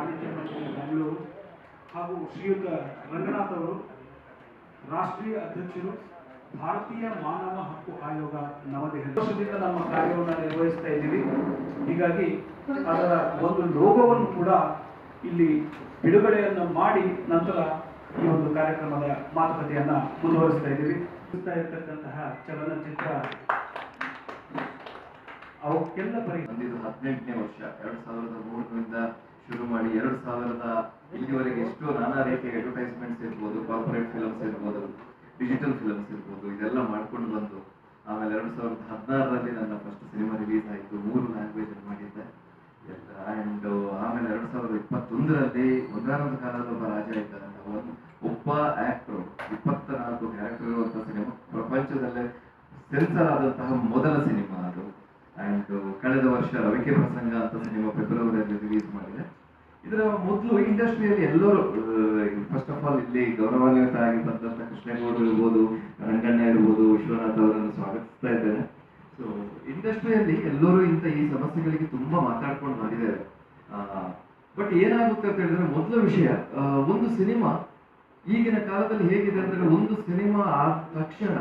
ವಾಣಿಜ್ಯ ಮಂಡಳಿ ಬೆಂಗಳೂರು ಹಾಗೂ ಶ್ರೀಯುತ ರಂಗನಾಥ್ ಅವರು ರಾಷ್ಟ್ರೀಯ ಅಧ್ಯಕ್ಷರು, ಭಾರತೀಯ ಮಾನವ ಹಕ್ಕು ಆಯೋಗ ನವದೆಹಲಿ. ವರ್ಷದಿಂದ ನಮ್ಮ ಕಾರ್ಯವನ್ನು ನಿರ್ವಹಿಸ್ತಾ ಇದ್ದೀವಿ. ಹೀಗಾಗಿ ಅದರ ಒಂದು ಲೋಗವನ್ನು ಕೂಡ ಇಲ್ಲಿ ಬಿಡುಗಡೆಯನ್ನು ಮಾಡಿ ನಂತರ ಈ ಒಂದು ಕಾರ್ಯಕ್ರಮದ ಮಾತುಕತೆಯನ್ನ ಮುಂದುವರಿಸ್ತಾ ಇದ್ದೀವಿ. ಇರ್ತಾ ಇರ್ತಕ್ಕಂತಹ ಚಲನಚಿತ್ರ ಅವಕ್ಕೆಲ್ಲ ಪರಿ ಹದಿನೆಂಟನೇ ವರ್ಷ. ಎರಡ್ ಸಾವಿರದ ಮೂರರಿಂದ ಶುರು ಮಾಡಿ ಎರಡು ಸಾವಿರದ ಇಲ್ಲಿವರೆಗೆ ಎಷ್ಟೋ ನಾನಾ ರೀತಿಯ ಅಡ್ವರ್ಟೈಸ್ಮೆಂಟ್ಸ್ ಇರ್ಬೋದು ಕಾರ್ಪೊರೇಟ್ ಫಿಲಮ್ಸ್ ಇರ್ಬೋದು ಡಿಜಿಟಲ್ ಫಿಲಮ್ಸ್ ಇರ್ಬೋದು, ಇದೆಲ್ಲ ಮಾಡ್ಕೊಂಡು ಬಂದು ಆಮೇಲೆ ಎರಡು ಸಾವಿರದ ಹದಿನಾರರಲ್ಲಿ ನನ್ನ ಫಸ್ಟ್ ಸಿನಿಮಾ ರಿಲೀಸ್ ಆಯಿತು. ಮೂರು ಲ್ಯಾಂಗ್ವೇಜ್ ಅಲ್ಲಿ ಮಾಡಿದ್ದೆ. ಆ್ಯಂಡ್ ಆಮೇಲೆ ಎರಡು ಸಾವಿರದ ಇಪ್ಪತ್ತೊಂದರಲ್ಲಿ ಒಂದಾನೊಂದು ಕಾಲದ ಒಬ್ಬ ರಾಜ ಇದ್ದಾನೆ ಒಂದು ಒಬ್ಬ ಆಕ್ಟರ್ ಇಪ್ಪತ್ತ ನಾಲ್ಕು ಕ್ಯಾರೆಕ್ಟರ್ ಇರುವಂಥ ಸಿನಿಮಾ ಪ್ರಪಂಚದಲ್ಲೇ ಸೆನ್ಸರ್ ಆದಂತಹ ಮೊದಲ ಸಿನಿಮಾ ಅದು. ಆ್ಯಂಡ್ ಕಳೆದ ವರ್ಷ ರವಿಕೆ ಪ್ರಸಂಗ ಅಂತ ಸಿನಿಮಾ ಫೆಬ್ರವರಿಯಲ್ಲಿ ರಿಲೀಸ್ ಮಾಡಿದೆ ಇದರ ಮೊದಲು ಇಂಡಸ್ಟ್ರಿಯಲ್ಲಿ ಎಲ್ಲರೂ ಫಸ್ಟ್ ಆಫ್ ಆಲ್ ಇಲ್ಲಿ ಗೌರವಾನ್ವಿತ ಬಂದಂತಹ ಬಂದಂತ ಕೃಷ್ಣೇಗೌಡರು ಇರ್ಬೋದು ರಂಗಣ್ಣ ಇರ್ಬೋದು, ವಿಶ್ವನಾಥ್ ಅವರನ್ನು ಸ್ವಾಗತಿಸ್ತಾ ಇದ್ದೇನೆ ಸೊ ಇಂಡಸ್ಟ್ರಿಯಲ್ಲಿ ಎಲ್ಲರೂ ಇಂಥ ಈ ಸಮಸ್ಯೆಗಳಿಗೆ ತುಂಬಾ ಮಾತಾಡ್ಕೊಂಡು ಬಂದಿದ್ದಾರೆ ಬಟ್ ಏನಾಗುತ್ತೆ ಅಂತ ಹೇಳಿದ್ರೆ ಮೊದಲ ವಿಷಯ ಒಂದು ಸಿನಿಮಾ ಈಗಿನ ಕಾಲದಲ್ಲಿ ಹೇಗಿದೆ ಅಂದ್ರೆ ಒಂದು ಸಿನಿಮಾ ಆದ ತಕ್ಷಣ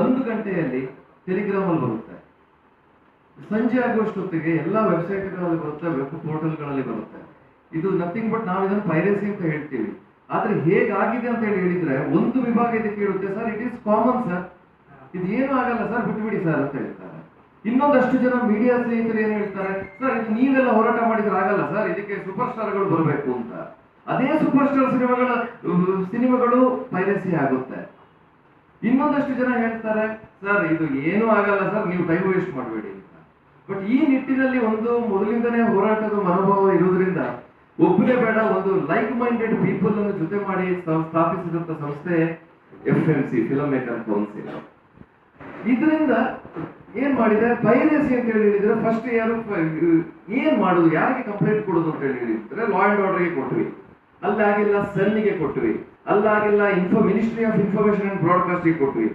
ಒಂದು ಗಂಟೆಯಲ್ಲಿ ಟೆಲಿಗ್ರಾಮಲ್ಲಿ ಬರುತ್ತೆ. ಸಂಜೆ ಆಗುವಷ್ಟೊತ್ತಿಗೆ ಎಲ್ಲ ವೆಬ್ಸೈಟ್ಗಳಲ್ಲಿ ಬರುತ್ತೆ ವೆಬ್ ಪೋರ್ಟಲ್ಗಳಲ್ಲಿ ಬರುತ್ತೆ. ಇದು ನಥಿಂಗ್ ಬಟ್ ನಾವು ಇದನ್ನು ಪೈರಸಿ ಅಂತ ಹೇಳ್ತೀವಿ. ಆದ್ರೆ ಹೇಗಾಗಿದೆ ಅಂತ ಹೇಳಿ ಹೇಳಿದ್ರೆ ಒಂದು ವಿಭಾಗ ಇದಕ್ಕೆ ಹೇಳುತ್ತೆ sir it is common sir ಇದು ಏನು ಆಗಲ್ಲ ಸರ್ ಬಿಟ್ಬಿಡಿ ಸರ್ ಅಂತ ಹೇಳ್ತಾರೆ. ಇನ್ನೊಂದಷ್ಟು ಜನ ಮೀಡಿಯಾ ಸ್ನೇಹಿತರು ಏನ್ ಹೇಳ್ತಾರೆ ಸರ್ ಇದು ನೀವೆಲ್ಲ ಹೋರಾಟ ಮಾಡಿದ್ರೆ ಆಗಲ್ಲ ಸರ್ ಇದಕ್ಕೆ ಸೂಪರ್ ಸ್ಟಾರ್ಗಳು ಬರಬೇಕು ಅಂತ. ಅದೇ ಸೂಪರ್ ಸ್ಟಾರ್ ಸಿನಿಮಾಗಳ, ಸಿನಿಮಾಗಳು ಪೈರಸಿ ಆಗುತ್ತೆ. ಇನ್ನೊಂದಷ್ಟು ಜನ ಹೇಳ್ತಾರೆ ಸರ್ ಇದು ಏನೂ ಆಗಲ್ಲ ಸರ್ ನೀವು ಟೈಮ್ ವೇಸ್ಟ್ ಮಾಡಬೇಡಿ ಅಂತ. ಬಟ್ ಈ ನಿಟ್ಟಿನಲ್ಲಿ ಒಂದು ಮೊದಲಿಂದನೇ ಹೋರಾಟದ ಮನೋಭಾವ ಇರುವುದರಿಂದ ಒಬ್ಬನೇ ಬೇಡ, ಒಂದು ಲೈಕ್ ಮೈಂಡೆಡ್ ಪೀಪಲ್ ಅನ್ನು ಜೊತೆ ಮಾಡಿ ಸ್ಥಾಪಿಸಿದಂತ ಸಂಸ್ಥೆ F M C film maker council ಇದರಿಂದ ಏನ್ ಮಾಡಿದೆ? ಪೈರೇಸಿ ಅಂತ ಹೇಳಿ ಹೇಳಿದ್ರೆ ಫಸ್ಟ್ ಯಾರು ಏನ್ ಮಾಡುದು? ಯಾರಿಗೆ ಕಂಪ್ಲೇಂಟ್ ಕೊಡೋದು ಅಂತ ಹೇಳಿ ಹೇಳಿದ್ರೆ ಲಾ ಅಂಡ್ ಆರ್ಡರ್ಗೆ ಕೊಟ್ವಿ. ಅಲ್ಲಾಗಿಲ್ಲ ಸನ್ನಿಗೆ ಕೊಟ್ವಿ. ಅಲ್ಲಾಗಿಲ್ಲ info ministry of information and ಬ್ರಾಡ್ಕಾಸ್ಟಿಗೆ ಕೊಟ್ವಿ.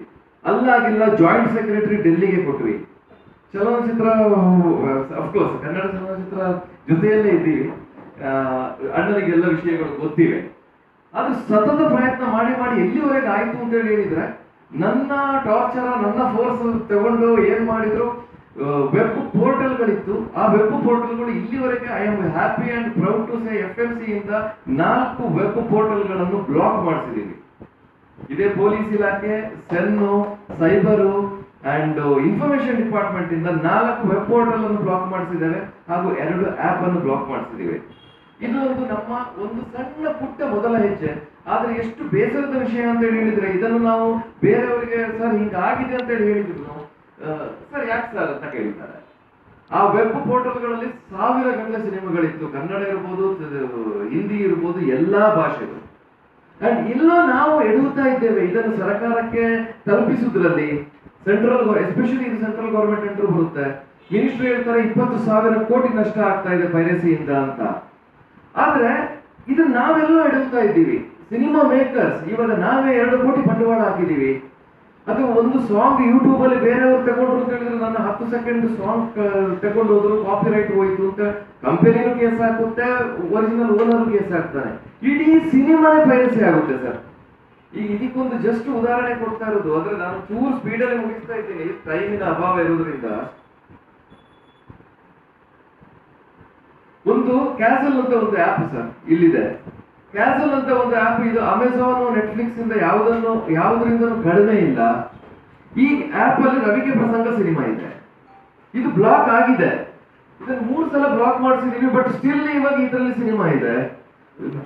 ಅಲ್ಲಾಗಿಲ್ಲ ಜಾಯಿಂಟ್ ಸೆಕ್ರೆಟರಿ ಡೆಲ್ಲಿಗೆ ಕೊಟ್ವಿ. ಚಲನಚಿತ್ರ ಅಫ್ಕೋರ್ಸ್ ಕನ್ನಡ ಚಲನಚಿತ್ರ ಜೊತೆಯಲ್ಲೇ ಇದ್ದೀವಿ. ಅಣ್ಣನಿಗೆ ಎಲ್ಲ ವಿಷಯಗಳು ಗೊತ್ತಿವೆ. ಅದು ಸತತ ಪ್ರಯತ್ನ ಮಾಡಿ ಮಾಡಿ ಎಲ್ಲಿವರೆಗೆ ಆಯ್ತು ಅಂತ ಹೇಳಿ ಹೇಳಿದ್ರೆ, ನನ್ನ ಟಾರ್ಚರ ನನ್ನ ಫೋರ್ಸ್ ತಗೊಂಡು ಏನ್ ಮಾಡಿದ್ರು ವೆಬ್ ಪೋರ್ಟಲ್ಗಳಿತ್ತು ಆ ವೆಬ್ ಪೋರ್ಟಲ್ಗಳು ಇಲ್ಲಿವರೆಗೆ I am happy and proud to say F M C ಇಂದ ನಾಲ್ಕು ವೆಬ್ ಪೋರ್ಟಲ್ಗಳನ್ನು ಬ್ಲಾಕ್ ಮಾಡಿಸಿದೀವಿ ಇದೇ ಪೊಲೀಸ್ ಇಲಾಖೆ, ಸೆನ್ನು, ಸೈಬರು ಅಂಡ್ ಇನ್ಫಾರ್ಮೇಶನ್ ಡಿಪಾರ್ಟ್ಮೆಂಟ್ ಇಂದ ನಾಲ್ಕು ವೆಬ್ ಪೋರ್ಟಲ್ ಅನ್ನು ಬ್ಲಾಕ್ ಮಾಡಿಸಿದ್ದೇವೆ ಹಾಗೂ ಎರಡು ಆಪ್ ಅನ್ನು ಬ್ಲಾಕ್ ಮಾಡಿಸಿದ್ದೀವಿ. ಇದು ನಮ್ಮ ಒಂದು ಸಣ್ಣ ಪುಟ್ಟ ಮೊದಲ ಹೆಜ್ಜೆ. ಆದ್ರೆ ಎಷ್ಟು ಬೇಸರದ ವಿಷಯ ಅಂತ ಹೇಳಿ ಹೇಳಿದ್ರೆ, ಇದನ್ನು ನಾವು ಬೇರೆಯವರಿಗೆ ಸರ್ ಹಿಂಗಾಗಿದೆ ಅಂತ ಹೇಳಿ ಹೇಳಿದ್ರು ಸರ್ ಯಾಕೆ ಸರ್ ಅಂತ ಕೇಳಿದ್ದಾರೆ ಆ ವೆಬ್ ಪೋರ್ಟಲ್ಗಳಲ್ಲಿ ಸಾವಿರ ಗಟ್ಟಲೆ ಸಿನಿಮಾಗಳಿತ್ತು. ಕನ್ನಡ ಇರ್ಬೋದು ಹಿಂದಿ ಇರ್ಬೋದು, ಎಲ್ಲಾ ಭಾಷೆಗಳು. ಅಂಡ್ ಇಲ್ಲ ನಾವು ಎಡುತ್ತಾ ಇದ್ದೇವೆ. ಇದನ್ನು ಸರ್ಕಾರಕ್ಕೆ ತಲುಪಿಸುವುದರಲ್ಲಿ ಸೆಂಟ್ರಲ್ ಎಸ್ಪೆಷಲಿ ಇದು ಸೆಂಟ್ರಲ್ ಗೌರ್ಮೆಂಟ್ ಅಂತ ಬರುತ್ತೆ. ಮಿನಿಸ್ಟ್ರಿ ಹೇಳ್ತಾರೆ, ಇಪ್ಪತ್ತು ಸಾವಿರ ಕೋಟಿ ನಷ್ಟ ಆಗ್ತಾ ಇದೆ ಪೈರಸಿಯಿಂದ ಅಂತ. ಆದ್ರೆ ಇದು ನಾವೆಲ್ಲ ಎಡುತ್ತಾ ಇದ್ದೀವಿ. ಸಿನಿಮಾ ಮೇಕರ್ಸ್ ಇವಾಗ ನಾವೇ ಎರಡು ಕೋಟಿ ಬಂಡವಾಳ ಹಾಕಿದ್ದೀವಿ. ಅದು ಒಂದು ಸಾಂಗ್ ಯೂಟ್ಯೂಬ್ ಅಲ್ಲಿ ಬೇರೆಯವರು ತಗೊಂಡ್ರು ಅಂತ ಹೇಳಿದ್ರೆ ನನ್ನ ಹತ್ತು ಸೆಕೆಂಡ್ ಸಾಂಗ್ ತಗೊಂಡು ಹೋದ್ರು ಕಾಪಿ ರೈಟ್ ಹೋಯ್ತು ಅಂತ ಕಂಪನಿನೂ ಕೇಸ್ ಹಾಕುತ್ತೆ ಒರಿಜಿನಲ್ ಓನರ್ ಕೇಸ್ ಹಾಕ್ತಾನೆ ಇಡೀ ಸಿನಿಮಾನೇ ಪೈರಸಿ ಆಗುತ್ತೆ ಸರ್. ಈಗ ಇದಕ್ಕೊಂದು ಜಸ್ಟ್ ಉದಾಹರಣೆ ಕೊಡ್ತಾ ಇರೋದು, ಅಂದ್ರೆ ನಾನು ಚೂರು ಸ್ಪೀಡಲ್ಲಿ ಮುಗಿಸ್ತಾ ಇದ್ದೀನಿ ಟೈಮಿನ ಅಭಾವ ಇರೋದ್ರಿಂದ. ಒಂದು ಕ್ಯಾಸಲ್ ಅಂತ ಒಂದು ಆಪ್ ಸರ್, ಇಲ್ಲಿದೆ. ಕ್ಯಾಸಲ್ ಅಂತ ಒಂದು ಆಪ್ ಇದು ಅಮೆಝಾನು ನೆಟ್ಫ್ಲಿಕ್ಸ್ ಇಂದ ಯಾವುದನ್ನು, ಯಾವುದರಿಂದನೂ ಕಡಿಮೆ ಇಲ್ಲ. ಈ ಆಪ್ ಅಲ್ಲಿ ರವಿಕೆ ಪ್ರಸಂಗ ಸಿನಿಮಾ ಇದೆ. ಇದು ಬ್ಲಾಕ್ ಆಗಿದೆ. ಇದನ್ನು ಮೂರು ಸಲ ಬ್ಲಾಕ್ ಮಾಡಿಸಿದೀವಿ ಬಟ್ ಸ್ಟಿಲ್ ಇವಾಗ ಇದರಲ್ಲಿ ಸಿನಿಮಾ ಇದೆ.